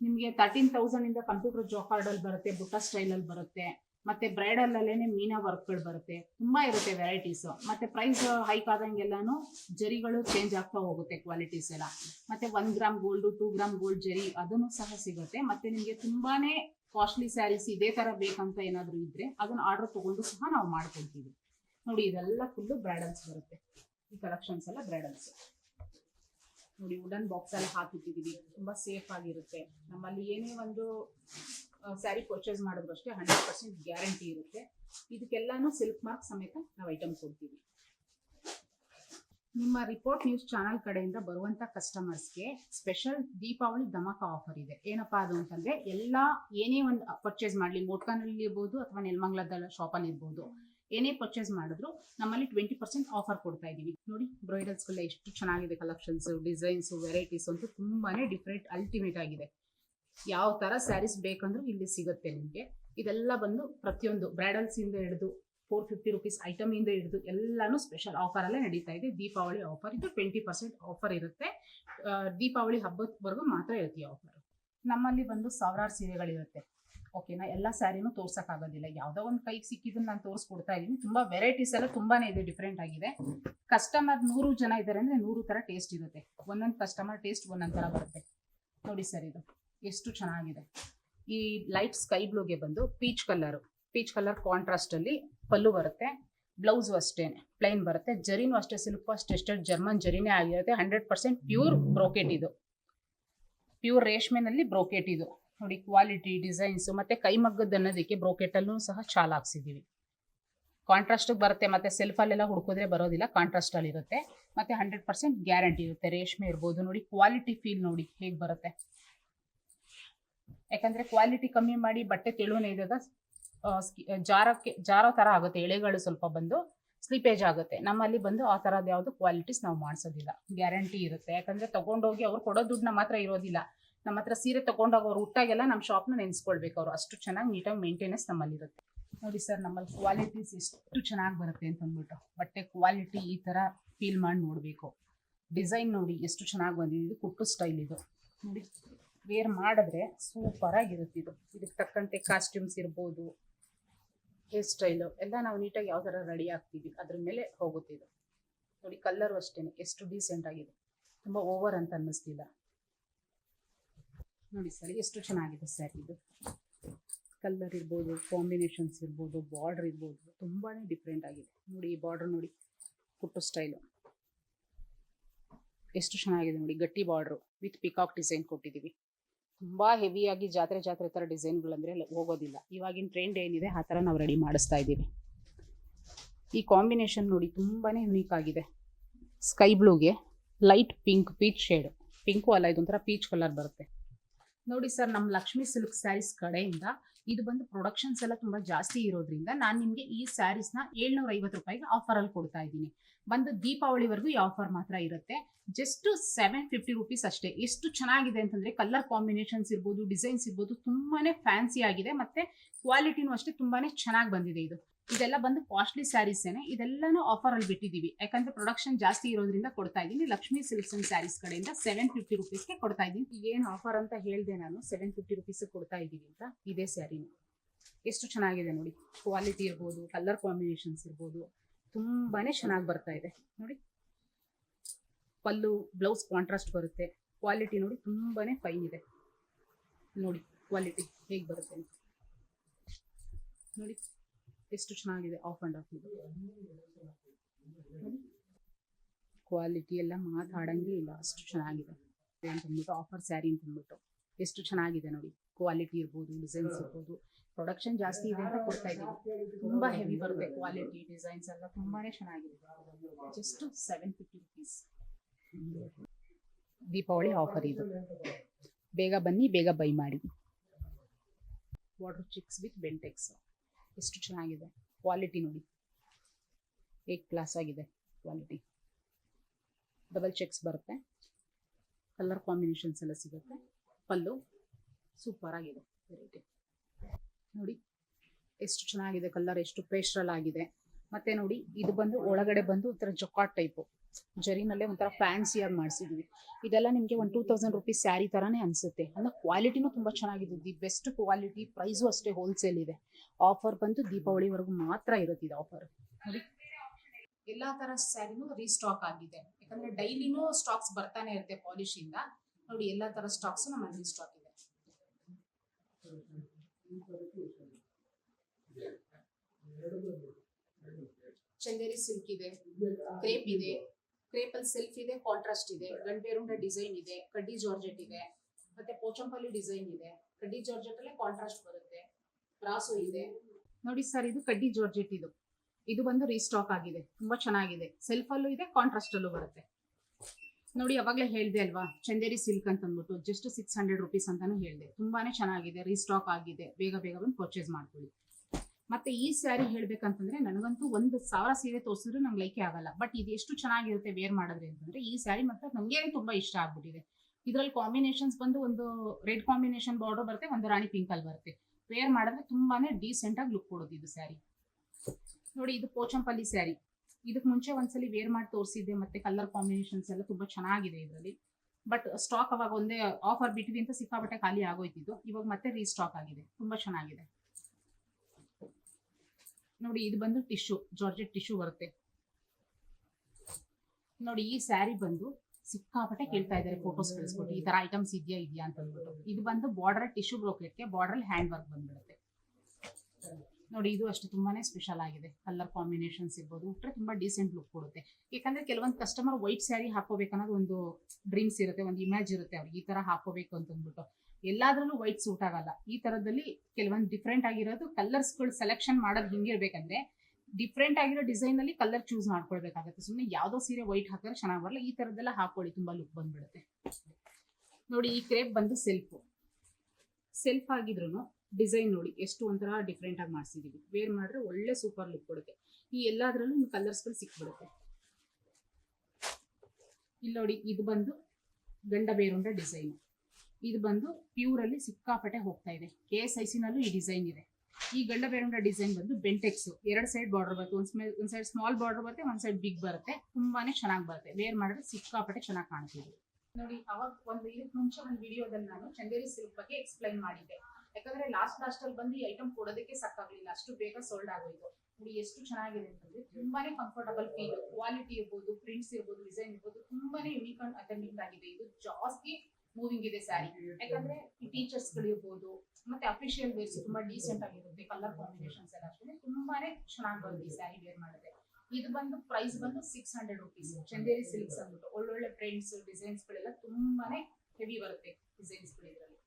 ನಿಮಗೆ ತರ್ಟೀನ್ ಇಂದ ಕಂಪ್ಯೂಟರ್ ಜೋಕಾರ್ಡಲ್ಲಿ ಬರುತ್ತೆ, ಬುಟ್ಟ ಸ್ಟೈಲಲ್ಲಿ ಬರುತ್ತೆ. ಮತ್ತೆ ಬ್ರೈಡಲ್ ಅಲ್ಲೇನೆ ಮೀನಾ ವರ್ಕ್ಗಳು ಬರುತ್ತೆ. ತುಂಬಾ ಇರುತ್ತೆ ವೆರೈಟೀಸ್. ಮತ್ತೆ ಪ್ರೈಸ್ ಹೈಕ್ ಆದಂಗೆಲ್ಲಾನು ಜರಿಗಳು ಚೇಂಜ್ ಆಗ್ತಾ ಹೋಗುತ್ತೆ ಕ್ವಾಲಿಟೀಸ್ ಎಲ್ಲ. ಮತ್ತೆ one gram gold two gram gold zari ಅದನ್ನು ಸಹ ಸಿಗುತ್ತೆ. ಮತ್ತೆ ನಿಮಗೆ ತುಂಬಾನೇ ಕಾಸ್ಟ್ಲಿ ಸ್ಯಾರೀಸ್ ಇದೇ ತರ ಬೇಕಂತ ಏನಾದ್ರು ಇದ್ರೆ ಅದನ್ನ ಆರ್ಡರ್ ತಗೊಂಡು ಸಹ ನಾವು ಮಾಡ್ಕೊಡ್ತೀವಿ. ನೋಡಿ, ಇದೆಲ್ಲ ಫುಲ್ಲು ಬ್ರೈಡಲ್ಸ್ ಬರುತ್ತೆ. ಈ ಕಲೆಕ್ಷನ್ಸ್ ಎಲ್ಲ ಬ್ರೈಡಲ್ಸ್ ನೋಡಿ ವುಡನ್ ಬಾಕ್ಸ್ ಎಲ್ಲ ಹಾಕಿಟ್ಟಿದೀವಿ. ತುಂಬಾ ಸೇಫ್ ಆಗಿರುತ್ತೆ. ನಮ್ಮಲ್ಲಿ ಏನೇ ಒಂದು ಸ್ಯಾರಿ ಪರ್ಚೇಸ್ ಮಾಡಿದ್ರು ಅಷ್ಟೇ ಹಂಡ್ರೆಡ್ ಪರ್ಸೆಂಟ್ ಗ್ಯಾರಂಟಿ ಇರುತ್ತೆ. ಇದಕ್ಕೆಲ್ಲಾನು ಸಿಲ್ಕ್ ಮಾರ್ಕ್ ಸಮೇತ ನಾವು ಐಟಮ್ ಕೊಡ್ತೀವಿ. ನಿಮ್ಮ ರಿಪೋರ್ಟ್ ನ್ಯೂಸ್ ಚಾನಲ್ ಕಡೆಯಿಂದ ಬರುವಂತ ಕಸ್ಟಮರ್ಸ್ಗೆ ಸ್ಪೆಷಲ್ ದೀಪಾವಳಿ ಧಮಾಕ ಆಫರ್ ಇದೆ. ಏನಪ್ಪಾ ಅದು ಅಂತಂದ್ರೆ ಎಲ್ಲ ಏನೇ ಒಂದು ಪರ್ಚೇಸ್ ಮಾಡಲಿ ಮೋಟ್ಕಾನಲ್ಲಿ ಇರ್ಬೋದು ಅಥವಾ ನೆಲಮಂಗ್ಲದ ಶಾಪಲ್ಲಿ ಇರ್ಬೋದು, ಏನೇ ಪರ್ಚೇಸ್ ಮಾಡಿದ್ರು ನಮ್ಮಲ್ಲಿ ಟ್ವೆಂಟಿ ಪರ್ಸೆಂಟ್ ಆಫರ್ ಕೊಡ್ತಾ ಇದ್ದೀವಿ. ನೋಡಿ ಬ್ರೈಡಲ್ಸ್ಗೆಲ್ಲ ಎಷ್ಟು ಚೆನ್ನಾಗಿದೆ ಕಲೆಕ್ಷನ್ಸ್ ಡಿಸೈನ್ಸ್ ವೆರೈಟೀಸ್ ಅಂತೂ ತುಂಬಾನೇ ಡಿಫ್ರೆಂಟ್ ಅಲ್ಟಿಮೇಟ್ ಆಗಿದೆ. ಯಾವ ತರ ಸ್ಯಾರೀಸ್ ಬೇಕಂದ್ರೂ ಇಲ್ಲಿ ಸಿಗುತ್ತೆ ನಿಮಗೆ. ಇದೆಲ್ಲ ಬಂದು ಪ್ರತಿಯೊಂದು ಬ್ರೈಡಲ್ಸ್ ಇಂದ ಹಿಡಿದು ಫೋರ್ ಫಿಫ್ಟಿ ರುಪೀಸ್ ಐಟಮ್ ಇಂದ ಹಿಡಿದು ಎಲ್ಲಾನು ಸ್ಪೆಷಲ್ ಆಫರ್ ಅಲ್ಲೇ ನಡೀತಾ ಇದೆ. ದೀಪಾವಳಿ ಆಫರ್ ಇದು ಟ್ವೆಂಟಿ ಪರ್ಸೆಂಟ್ ಆಫರ್ ಇರುತ್ತೆ. ದೀಪಾವಳಿ ಹಬ್ಬದವರೆಗೂ ಮಾತ್ರ ಇರುತ್ತೆ ಆಫರ್ ನಮ್ಮಲ್ಲಿ ಬಂದು ಸಾವಿರಾರು ಸೀರೆಗಳಿರುತ್ತೆ. ಓಕೆನಾ ಎಲ್ಲ ಸ್ಯಾರಿನೂ ತೋರ್ಸೋಕ್ಕಾಗೋದಿಲ್ಲ. ಯಾವುದೋ ಒಂದು ಕೈಗೆ ಸಿಕ್ಕಿದ್ದನ್ನು ನಾನು ತೋರಿಸ್ಕೊಡ್ತಾ ಇದ್ದೀನಿ. ತುಂಬಾ ವೆರೈಟೀಸ್ ಎಲ್ಲ ತುಂಬಾ ಇದೆ ಡಿಫ್ರೆಂಟ್ ಆಗಿದೆ. ಕಸ್ಟಮರ್ ನೂರು ಜನ ಇದ್ದಾರೆ ಅಂದ್ರೆ ನೂರು ತರ ಟೇಸ್ಟ್ ಇರುತ್ತೆ. ಒಂದೊಂದು ಕಸ್ಟಮರ್ ಟೇಸ್ಟ್ ಒಂದೊಂದು ಥರ ಬರುತ್ತೆ. ನೋಡಿ ಸರ್ ಇದು. ಎಷ್ಟು ಚೆನ್ನಾಗಿದೆ. ಈ ಲೈಟ್ ಸ್ಕೈ ಬ್ಲೂಗೆ ಬಂದು peach colour peach colour contrast ಅಲ್ಲಿ ಪಲ್ಲು ಬರುತ್ತೆ ಬ್ಲೌಸು ಅಷ್ಟೇ ಪ್ಲೈನ್ ಬರುತ್ತೆ. ಜರಿನೂ ಅಷ್ಟೇ ಸಿಲ್ಕ್ ಅಷ್ಟೇ ಟೆಸ್ಟೆಡ್ ಜರ್ಮನ್ ಜರಿನೇ ಆಗಿರುತ್ತೆ. ಹಂಡ್ರೆಡ್ ಪರ್ಸೆಂಟ್ ಪ್ಯೂರ್ ಬ್ರೋಕೆಟ್ ಇದು. ಪ್ಯೂರ್ ರೇಷ್ಮೆನಲ್ಲಿ ಬ್ರೋಕೆಟ್ ಇದು. ನೋಡಿ ಕ್ವಾಲಿಟಿ ಡಿಸೈನ್ಸ್ ಮತ್ತೆ ಕೈಮಗ್ಗದ ಅನ್ನೋದಕ್ಕೆ ಬ್ರೋಕೆಟ್ ಅಲ್ಲೂ ಸಹ ಚಾಲ್ ಹಾಕ್ಸಿದ್ದೀವಿ ಕಾಂಟ್ರಾಸ್ಟಿಗೆ ಬರುತ್ತೆ, ಮತ್ತೆ ಸೆಲ್ಫಲ್ಲೆಲ್ಲ ಹುಡ್ಕೋದ್ರೆ ಬರೋದಿಲ್ಲ ಕಾಂಟ್ರಾಸ್ಟ್ ಅಲ್ಲಿ ಇರುತ್ತೆ ಮತ್ತೆ ಹಂಡ್ರೆಡ್ ಪರ್ಸೆಂಟ್ ಗ್ಯಾರಂಟಿ ಇರುತ್ತೆ, ರೇಷ್ಮೆ ಇರ್ಬೋದು. ನೋಡಿ ಕ್ವಾಲಿಟಿ ಫೀಲ್ ನೋಡಿ ಹೇಗೆ ಬರುತ್ತೆ. ಯಾಕಂದ್ರೆ ಕ್ವಾಲಿಟಿ ಕಮ್ಮಿ ಮಾಡಿ ಬಟ್ಟೆ ತೆಳು ಸ್ಕಿ- ಜಾರಕ್ಕೆ, ಜಾರೋ ತರ ಆಗುತ್ತೆ, ಎಳೆಗಳು ಸ್ವಲ್ಪ ಬಂದು ಸ್ಲಿಪೇಜ್ ಆಗುತ್ತೆ. ನಮ್ಮಲ್ಲಿ ಬಂದು ಆ ಥರದ್ದು ಯಾವುದು ಕ್ವಾಲಿಟೀಸ್ ನಾವು ಮಾಡಿಸೋದಿಲ್ಲ. ಗ್ಯಾರಂಟಿ ಇರುತ್ತೆ. ಯಾಕಂದ್ರೆ ತೊಗೊಂಡೋಗಿ ಅವ್ರು ಕೊಡೋ ದುಡ್ಡು ನಮ್ಮ ಹತ್ರ ಇರೋದಿಲ್ಲ. ನಮ್ಮ ಹತ್ರ ಸೀರೆ ತೊಗೊಂಡೋಗಿ ಅವ್ರು ಹುಟ್ಟಾಗೆಲ್ಲ ನಮ್ಮ ಶಾಪ್ನ ನೆನೆಸ್ಕೊಳ್ಬೇಕು ಅವರು. ಅಷ್ಟು ಚೆನ್ನಾಗಿ ನೀಟಾಗಿ ಮೇಂಟೆನೆನ್ಸ್ ನಮ್ಮಲ್ಲಿ ಇರುತ್ತೆ. ನೋಡಿ ಸರ್ ನಮ್ಮಲ್ಲಿ ಕ್ವಾಲಿಟೀಸ್ ಎಷ್ಟು ಚೆನ್ನಾಗಿ ಬರುತ್ತೆ ಅಂತ ಅಂದ್ಬಿಟ್ಟು. ಬಟ್ಟೆ ಕ್ವಾಲಿಟಿ ಈ ಥರ ಫೀಲ್ ಮಾಡಿ ನೋಡಬೇಕು. ಡಿಸೈನ್ ನೋಡಿ ಎಷ್ಟು ಚೆನ್ನಾಗಿ ಬಂದಿದೆ. ಇದು ಕುಟ್ಟು ಸ್ಟೈಲ್ ಇದು. ನೋಡಿ. ವೇರ್ ಮಾಡಿದ್ರೆ ಸೂಪರ್ ಆಗಿರುತ್ತೆ ಇದು. ಇದಕ್ಕೆ ತಕ್ಕಂತೆ ಕಾಸ್ಟ್ಯೂಮ್ಸ್ ಇರ್ಬೋದು ಹೇರ್ ಸ್ಟೈಲು ಎಲ್ಲ ನಾವು ನೀಟಾಗಿ ಯಾವ ಥರ ರೆಡಿ ಆಗ್ತೀವಿ, ಅದ್ರ ಮೇಲೆ ಹೋಗುತ್ತೆ ಇದು. ನೋಡಿ ಕಲ್ಲರು ಅಷ್ಟೇ ಎಷ್ಟು ಡೀಸೆಂಟ್ ಆಗಿದೆ. ತುಂಬ ಓವರ್ ಅಂತ ಅನ್ನಿಸ್ತಿಲ್ಲ ನೋಡಿ ಸರ್, ಎಷ್ಟು ಚೆನ್ನಾಗಿದೆ ಸರ್ ಇದು. ಕಲ್ಲರ್ ಇರ್ಬೋದು ಕಾಂಬಿನೇಷನ್ಸ್ ಇರ್ಬೋದು ಬಾರ್ಡರ್ ಇರ್ಬೋದು ತುಂಬಾ ಡಿಫ್ರೆಂಟ್ ಆಗಿದೆ. ನೋಡಿ ಈ ಬಾರ್ಡ್ರ್ ನೋಡಿ ಕುಟ್ಟು ಸ್ಟೈಲು ಎಷ್ಟು ಚೆನ್ನಾಗಿದೆ ನೋಡಿ, ಗಟ್ಟಿ ಬಾರ್ಡ್ರು ವಿತ್ ಪಿಕಾಕ್ ಡಿಸೈನ್ ಕೊಟ್ಟಿದ್ದೀವಿ. ತುಂಬ ಹೆವಿಯಾಗಿ ಜಾತ್ರೆ ಜಾತ್ರೆ ಥರ ಡಿಸೈನ್ಗಳಂದರೆ ಹೋಗೋದಿಲ್ಲ. ಇವಾಗಿನ ಟ್ರೆಂಡ್ ಏನಿದೆ, ಆ ಥರ ನಾವು ರೆಡಿ ಮಾಡಿಸ್ತಾ ಇದ್ದೀವಿ. ಈ ಕಾಂಬಿನೇಷನ್ ನೋಡಿ ತುಂಬಾ ಯುನೀಕ್ ಆಗಿದೆ. Sky ಬ್ಲೂಗೆ light pink peach shade pink ಅಲ್ಲ, ಇದೊಂಥರ ಪೀಚ್ ಕಲರ್ ಬರುತ್ತೆ. ನೋಡಿ ಸರ್ ನಮ್ಮ ಲಕ್ಷ್ಮಿ ಸಿಲ್ಕ್ ಸ್ಯಾರೀಸ್ ಕಡೆಯಿಂದ ಇದು ಬಂದು ಪ್ರೊಡಕ್ಷನ್ಸ್ ಎಲ್ಲ ತುಂಬ ಜಾಸ್ತಿ ಇರೋದ್ರಿಂದ ನಾನು ನಿಮಗೆ ಈ ಸ್ಯಾರೀಸ್ನ ಏಳ್ನೂರ ಐವತ್ತು ರೂಪಾಯಿಗೆ ಆಫರಲ್ಲಿ ಕೊಡ್ತಾ ಇದ್ದೀನಿ. ಬಂದು ದೀಪಾವಳಿವರೆಗೂ ಈ ಆಫರ್ ಮಾತ್ರ ಇರುತ್ತೆ. ಜಸ್ಟ್ ಸೆವೆನ್ ಫಿಫ್ಟಿ ರುಪೀಸ್ ಅಷ್ಟೇ. ಎಷ್ಟು ಚೆನ್ನಾಗಿದೆ ಅಂತಂದರೆ ಕಲರ್ ಕಾಂಬಿನೇಷನ್ಸ್ ಇರ್ಬೋದು ಡಿಸೈನ್ಸ್ ಇರ್ಬೋದು ತುಂಬಾ ಫ್ಯಾನ್ಸಿ ಆಗಿದೆ ಮತ್ತು ಕ್ವಾಲಿಟಿನೂ ಅಷ್ಟೇ ತುಂಬಾ ಚೆನ್ನಾಗಿ ಬಂದಿದೆ ಇದು. ಇದೆಲ್ಲ ಬಂದು ಕಾಸ್ಟ್ಲಿ ಸ್ಯಾರೀಸೇನೆ ಇದೆಲ್ಲನೂ ಆಫರಲ್ಲಿ ಬಿಟ್ಟಿದ್ದೀವಿ. ಯಾಕಂದ್ರೆ ಪ್ರೊಡಕ್ಷನ್ ಜಾಸ್ತಿ ಇರೋದ್ರಿಂದ ಕೊಡ್ತಾ ಇದ್ದೀನಿ. ಲಕ್ಷ್ಮಿ ಸಿಲ್ಕ್ಸ್ ಸ್ಯಾರೀಸ್ ಕಡೆಯಿಂದ ಸೆವೆನ್ ಫಿಫ್ಟಿ ರುಪೀಸ್ಗೆ ಕೊಡ್ತಾ ಇದ್ದೀನಿ. ಏನು ಆಫರ್ ಅಂತ ಹೇಳಿದೆ ನಾನು ಸೆವೆನ್ ಫಿಫ್ಟಿ ರುಪೀಸ್ ಕೊಡ್ತಾ ಇದ್ದೀನಿ ಅಂತ ಇದೇ ಸ್ಯಾರಿನ ಎಷ್ಟು ಚೆನ್ನಾಗಿದೆ ನೋಡಿ. ಕ್ವಾಲಿಟಿ ಇರ್ಬೋದು ಕಲರ್ ಕಾಂಬಿನೇಷನ್ಸ್ ಇರ್ಬೋದು. ತುಂಬಾನೇ ಚೆನ್ನಾಗಿ ಬರ್ತಾ ಇದೆ. ನೋಡಿ. ಪಲ್ಲು, ಬ್ಲೌಸ್ ಕಾಂಟ್ರಾಸ್ಟ್ ಬರುತ್ತೆ. ಕ್ವಾಲಿಟಿ ನೋಡಿ ತುಂಬಾನೇ ಫೈನ್ ಇದೆ. ನೋಡಿ ಕ್ವಾಲಿಟಿ ಹೇಗೆ ಬರುತ್ತೆ ನೋಡಿ, ಎಷ್ಟು ಚೆನ್ನಾಗಿದೆ ಆಫ್ ಆ್ಯಂಡ್ ಆಫ್ ಕ್ವಾಲಿಟಿ ಎಲ್ಲ ಮಾತಾಡಂಗೆ ಇಲ್ಲ. ಅಷ್ಟು ಚೆನ್ನಾಗಿದೆ. ಅಂತ ಅಂದ್ಬಿಟ್ಟು ಆಫರ್ ಸ್ಯಾರಿ ಅಂತ ಅಂದ್ಬಿಟ್ಟು ಎಷ್ಟು ಚೆನ್ನಾಗಿದೆ ನೋಡಿ. ಕ್ವಾಲಿಟಿ ಇರ್ಬೋದು ಡಿಸೈನ್ಸ್ ಇರ್ಬೋದು. ಪ್ರೊಡಕ್ಷನ್ ಜಾಸ್ತಿ ಇದೆ ಅಂತ ಕೊಡ್ತಾ ಇದ್ದೀವಿ ತುಂಬ ಹೆವಿ ಬರುತ್ತೆ ಕ್ವಾಲಿಟಿ ಡಿಸೈನ್ಸ್ ಎಲ್ಲ ತುಂಬಾನೇ ಚೆನ್ನಾಗಿದೆ. Just seven fifty rupees Deepavali offer ಇದು. ಬೇಗ ಬನ್ನಿ, ಬೇಗ ಬೈ ಮಾಡಿ. ವಾಟರ್ ಚಿಕ್ಸ್ ವಿತ್ ಬೆಂಟೆಕ್ಸ್ ಎಷ್ಟು ಚೆನ್ನಾಗಿದೆ. ಕ್ವಾಲಿಟಿ ನೋಡಿ. ಏಕ್ ಕ್ಲಾಸ್ ಆಗಿದೆ ಕ್ವಾಲಿಟಿ ಡಬಲ್ ಚೆಕ್ಸ್ ಬರುತ್ತೆ. ಕಲರ್ ಕಾಂಬಿನೇಷನ್ಸ್ ಎಲ್ಲ ಸಿಗುತ್ತೆ. ಪಲ್ಲು ಸೂಪರ್ ಆಗಿದೆ. ವೆರೈಟಿ ನೋಡಿ. ಎಷ್ಟು ಚೆನ್ನಾಗಿದೆ ಕಲರ್ ಎಷ್ಟು ಪೇಸ್ಟ್ರಲ್ ಆಗಿದೆ. ಮತ್ತೆ ನೋಡಿ, ಇದು ಬಂದು ಒಳಗಡೆ ಬಂದು ಒಂಥರ ಜೊಕಾಟ್ ಟೈಪು ಜರಿನಲ್ಲೇ ಒಂಥರ ಫ್ಯಾನ್ಸಿಯಾಗಿ ಮಾಡಿಸಿದ್ವಿ. ಇದೆಲ್ಲ ನಿಮಗೆ ಒಂದು ಟೂ ತೌಸಂಡ್ ರುಪೀಸ್ ಸ್ಯಾರಿ ಥರನೇ ಅನಿಸುತ್ತೆ. ಅಂದರೆ ಕ್ವಾಲಿಟಿನೂ ತುಂಬ ಚೆನ್ನಾಗಿದೆ. ದಿ ಬೆಸ್ಟ್ ಕ್ವಾಲಿಟಿ ಪ್ರೈಸು ಅಷ್ಟೇ ಹೋಲ್ಸೇಲ್ ಇದೆ. ಆಫರ್ ಬಂದು ದೀಪಾವಳಿವರೆಗೂ ಮಾತ್ರ ಇರುತ್ತೆ ಇದು ಆಫರ್ ನೋಡಿ. ಎಲ್ಲ ಥರ ಸ್ಯಾರಿನೂ ರೀಸ್ಟಾಕ್ ಆಗಿದೆ. ಯಾಕಂದರೆ ಡೈಲಿನೂ ಸ್ಟಾಕ್ಸ್ ಬರ್ತಾನೆ ಇರುತ್ತೆ ಪಾಲಿಶಿಂದ ನೋಡಿ, ಎಲ್ಲ ಥರ ಸ್ಟಾಕ್ಸು ನಮ್ಮಲ್ಲಿ ರೀಸ್ಟಾಕ್ ಇದೆ. ಚಂದೇರಿ ಸಿಲ್ಕ್ ಇದೆ ಕ್ರೇಪ್ ಇದೆ ಕ್ರೇಪಲ್ಲಿ ಸೆಲ್ಫ್ ಇದೆ ಕಾಂಟ್ರಾಸ್ಟ್ ಇದೆ, ಗಂಟೆರುಂಡ ಡಿಸೈನ್ ಇದೆ, ಕಡ್ಡಿ ಜಾರ್ಜೆಟ್ ಇದೆ, ಮತ್ತೆ ಪೋಚಂಪಲ್ಲಿ ಡಿಸೈನ್ ಇದೆ, ಕಡ್ಡಿ ಜಾರ್ಜೆಟ್ ಅಲ್ಲೇ ಕಾಂಟ್ರಾಸ್ಟ್ ಬರುತ್ತೆ ಕ್ರಾಸು ಇದೆ. ನೋಡಿ ಸರ್ ಇದು ಕಡ್ಡಿ ಜಾರ್ಜೆಟ್ ಇದು. ಇದು ಬಂದು ರೀಸ್ಟಾಕ್ ಆಗಿದೆ, ತುಂಬಾ ಚೆನ್ನಾಗಿದೆ. ಸೆಲ್ಫ್ ಅಲ್ಲೂ ಇದೆ ಕಾಂಟ್ರಾಸ್ಟ್ ಅಲ್ಲೂ ಬರುತ್ತೆ. ನೋಡಿ ಅವಾಗಲೇ ಹೇಳಿದೆ ಅಲ್ವಾ, ಚಂದೇರಿ ಸಿಲ್ಕ್ ಅಂತ ಅಂದ್ಬಿಟ್ಟು ಜಸ್ಟ್ ಸಿಕ್ಸ್ ಹಂಡ್ರೆಡ್ ರುಪೀಸ್ ಅಂತಾನು ಹೇಳಿದೆ. ತುಂಬಾನೇ ಚೆನ್ನಾಗಿದೆ ರೀಸ್ಟಾಕ್ ಆಗಿದೆ. ಬೇಗ ಬೇಗ ಬಂದು ಪರ್ಚೇಸ್ ಮಾಡ್ಕೊಳ್ಳಿ. ಮತ್ತೆ ಈ ಸ್ಯಾರಿ ಹೇಳ್ಬೇಕಂತಂದ್ರೆ ನನಗಂತೂ ಒಂದು ಸಾವಿರ ಸೀರೆ ತೋರಿಸಿದ್ರು ನಂಗೆ ಲೈಕೆ ಆಗಲ್ಲ. ಬಟ್ ಇದು ಎಷ್ಟು ಚೆನ್ನಾಗಿರುತ್ತೆ ವೇರ್ ಮಾಡಿದ್ರೆ ಅಂತಂದ್ರೆ ಈ ಸ್ಯಾರಿ ಮತ್ತೆ ನನಗೆ ತುಂಬಾ ಇಷ್ಟ ಆಗ್ಬಿಟ್ಟಿದೆ. ಇದ್ರಲ್ಲಿ ಕಾಂಬಿನೇಷನ್ಸ್ ಬಂದು ಒಂದು ರೆಡ್ ಕಾಂಬಿನೇಷನ್ ಬಾರ್ಡರ್ ಬರುತ್ತೆ, ಒಂದು ರಾಣಿ ಪಿಂಕ್ ಅಲ್ಲಿ ಬರುತ್ತೆ. ವೇರ್ ಮಾಡಿದ್ರೆ ತುಂಬಾನೇ ಡೀಸೆಂಟ್ ಆಗಿ ಲುಕ್ ಕೊಡೋದು ಇದು ಸ್ಯಾರಿ ನೋಡಿ, ಇದು ಪೋಚಂಪಲ್ಲಿ ಸ್ಯಾರಿ ಇದಕ್ಕೆ ಮುಂಚೆ ಒಂದ್ಸಲಿ ವೇರ್ ಮಾಡಿ ತೋರಿಸಿದ್ದೆ, ಮತ್ತೆ ಕಲರ್ ಕಾಂಬಿನೇಷನ್ಸ್ ಎಲ್ಲ ತುಂಬಾ ಚೆನ್ನಾಗಿದೆ ಇದರಲ್ಲಿ. ಬಟ್ ಸ್ಟಾಕ್ ಅವಾಗ ಒಂದೇ ಆಫರ್ ಬಿಟ್ಟಿದೆ ಸಿಕ್ಕಾಪಟ್ಟೆ ಖಾಲಿ ಆಗೋಯ್ತಿದ್ದು ಇವಾಗ ಮತ್ತೆ ರೀಸ್ಟಾಕ್ ಆಗಿದೆ. ತುಂಬಾ ಚೆನ್ನಾಗಿದೆ. ನೋಡಿ, ಇದು ಬಂದು ಟಿಶ್ಯೂ ಜಾರ್ಜೆಟ್ ಟಿಶ್ಯೂ ಬರುತ್ತೆ. ನೋಡಿ, ಈ ಸ್ಯಾರಿ ಬಂದು ಸಿಕ್ಕಾಪಟ್ಟೆ ಕೇಳ್ತಾ ಇದ್ದಾರೆ ಫೋಟೋಸ್ ಕಳಿಸ್ಬಿಟ್ಟು ಈ ತರ ಐಟಮ್ಸ್ ಇದೆಯಾ ಇದೆಯಾ ಅಂತ ಅಂದ್ಬಿಟ್ಟು. ಇದು ಬಂದು ಬಾರ್ಡರ್ ಟಿಶ್ಯೂ ಬ್ರೋಕೆಟ್ಗೆ ಬಾರ್ಡರ್ ಹ್ಯಾಂಡ್ ವರ್ಕ್ ಬಂದ್ಬಿಡುತ್ತೆ. ನೋಡಿ, ಇದು ಅಷ್ಟು ತುಂಬಾನೇ ಸ್ಪೆಷಲ್ ಆಗಿದೆ. ಕಲರ್ ಕಾಂಬಿನೇಷನ್ಸ್ ಇರ್ಬೋದು, ಉಟ್ರೆ ತುಂಬಾ ಡೀಸೆಂಟ್ ಲುಕ್ ಕೊಡುತ್ತೆ. ಯಾಕಂದ್ರೆ ಕೆಲವೊಂದು ಕಸ್ಟಮರ್ ವೈಟ್ ಸ್ಯಾರಿ ಹಾಕೋಬೇಕನ್ನೋದು ಒಂದು ಡ್ರೀಮ್ಸ್ ಇರುತ್ತೆ, ಒಂದು ಇಮೇಜ್ ಇರುತ್ತೆ ಅವ್ರಿಗೆ. ಈ ತರ ಹಾಕೋಬೇಕು ಅಂತ ಅಂದ್ಬಿಟ್ಟು. ಎಲ್ಲಾದ್ರಲ್ಲೂ ವೈಟ್ ಸೂಟ್ ಆಗಲ್ಲ. ಈ ತರದಲ್ಲಿ ಕೆಲವೊಂದು ಡಿಫ್ರೆಂಟ್ ಆಗಿರೋದು ಕಲರ್ಸ್ಗಳು ಸೆಲೆಕ್ಷನ್ ಮಾಡೋದು ಹಿಂಗಿರ್ಬೇಕಂದ್ರೆ ಡಿಫ್ರೆಂಟ್ ಆಗಿರೋ ಡಿಸೈನ್ ಅಲ್ಲಿ ಕಲರ್ ಚೂಸ್ ಮಾಡ್ಕೊಳ್ಬೇಕಾಗುತ್ತೆ. ಸುಮ್ಮನೆ ಯಾವ್ದೋ ಸೀರೆ ವೈಟ್ ಹಾಕಿದ್ರೆ ಚೆನ್ನಾಗಿ ಬರಲ್ಲ, ಈ ತರದ್ದೆಲ್ಲ ಹಾಕೊಳ್ಳಿ, ತುಂಬಾ ಲುಕ್ ಬಂದ್ಬಿಡುತ್ತೆ. ನೋಡಿ, ಈ ಕ್ರೇಪ್ ಬಂದು ಸೆಲ್ಫ್ ಸೆಲ್ಫ್ ಆಗಿದ್ರು ಡಿಸೈನ್ ನೋಡಿ, ಎಷ್ಟು ಒಂಥರ ಡಿಫ್ರೆಂಟಾಗಿ ಆಗಿ ಮಾಡಿಸಿದೀವಿ. ವೇರ್ ಮಾಡಿದ್ರೆ ಒಳ್ಳೆ ಸೂಪರ್ ಲುಕ್ ಕೊಡುತ್ತೆ. ಈ ಎಲ್ಲದರಲ್ಲೂ ನಿಮ್ಗೆ ಕಲರ್ಸ್ಗಳು ಸಿಕ್ಬಿಡುತ್ತೆ. ಇಲ್ಲಿ ನೋಡಿ, ಇದು ಬಂದು ಗಂಡ ಬೇರುಂಡ ಡಿಸೈನ್ ಇದು ಬಂದು ಪ್ಯೂರ್ ಅಲ್ಲಿ ಸಿಕ್ಕಾಪಟ್ಟೆ ಹೋಗ್ತಾ ಇದೆ. ಕೆ ಸಿನಲ್ಲೂ ಈ ಡಿಸೈನ್ ಇದೆ. ಈ ಗಂಡ ಬೇರುಂಡ ಡಿಸೈನ್ ಬಂದು ಬೆಂಟೆಕ್ಸ್ ಎರಡು ಸೈಡ್ ಬಾರ್ಡರ್ ಬರುತ್ತೆ. ಒಂದ್ ಒಂದ್ ಸೈಡ್ ಸ್ಮಾಲ್ ಬಾರ್ಡರ್ ಬರುತ್ತೆ, ಒಂದ್ ಸೈಡ್ ಬಿಗ್ ಬರುತ್ತೆ. ತುಂಬಾನೇ ಚೆನ್ನಾಗಿ ಬರುತ್ತೆ. ವೇರ್ ಮಾಡಿದ್ರೆ ಸಿಕ್ಕಾಪಟ್ಟೆ ಚೆನ್ನಾಗಿ ಕಾಣ್ತಿದೆ. ನೋಡಿ, ಅವಾಗ ಒಂದು ಇದಕ್ಕೆ ಮುಂಚೆ ಒಂದು ವಿಡಿಯೋದಲ್ಲಿ ನಾನು ಚಂದೇರಿ ಸಿಲ್ಕ್ ಬಗ್ಗೆ ಎಕ್ಸ್ಪ್ಲೈನ್ ಮಾಡಿದ್ದೆ. ಯಾಕಂದ್ರೆ ಲಾಸ್ಟ್ ಲಾಸ್ಟ್ ಅಲ್ಲಿ ಬಂದು ಈ ಐಟಮ್ ಕೊಡೋದಕ್ಕೆ ಸಾಕಾಗ್ಲಿಲ್ಲ. ಅಷ್ಟು ಬೇಗ ಸೋಲ್ಡ್ ಆಗೋಯ್ತು. ನೋಡಿ ಎಷ್ಟು ಚೆನ್ನಾಗಿದೆ ಅಂತಂದ್ರೆ ತುಂಬಾನೇ ಕಂಫರ್ಟಬಲ್ ಫೀಲ್ ಕ್ವಾಲಿಟಿ ಇರ್ಬೋದು ಪ್ರಿಂಟ್ಸ್ ಇರ್ಬೋದು ಡಿಸೈನ್ ಇರ್ಬೋದು, ತುಂಬಾನೇ ಯುನಿಕ್ ಅಂಡ್ ಅಥೆಂಟಿಕ್ ಆಗಿದೆ. ಇದು ಜಾಸ್ತಿ ಮೂವಿಂಗ್ ಇದೆ ಸ್ಯಾರಿ ಯಾಕಂದ್ರೆ ಟೀಚರ್ಸ್ಗಳು ಇರ್ಬೋದು, ಮತ್ತೆ ಅಫಿಷಿಯಲ್ ವೇರ್ಸ್ ತುಂಬಾ ಡೀಸೆಂಟ್ ಆಗಿರುತ್ತೆ ಕಲರ್ ಕಾಂಬಿನೇಷನ್ಸ್ ಎಲ್ಲ ಅಷ್ಟೇ. ತುಂಬಾನೇ ಚೆನ್ನಾಗಿ ಬರುತ್ತೆ ಈ ಸ್ಯಾರಿ ವೇರ್ ಮಾಡಿದ್ರೆ ಇದು ಬಂದು ಪ್ರೈಸ್ ಬಂದು six hundred rupees Chanderi silks ಅಂದ್ಬಿಟ್ಟು ಒಳ್ಳೊಳ್ಳೆ ಪ್ರಿಂಟ್ಸ್ ಡಿಸೈನ್ಸ್ ಗಳೆಲ್ಲ ತುಂಬಾನೇ ಹೆವಿ ಬರುತ್ತೆ ಡಿಸೈನ್ಸ್ಗಳು ಇದರಲ್ಲಿ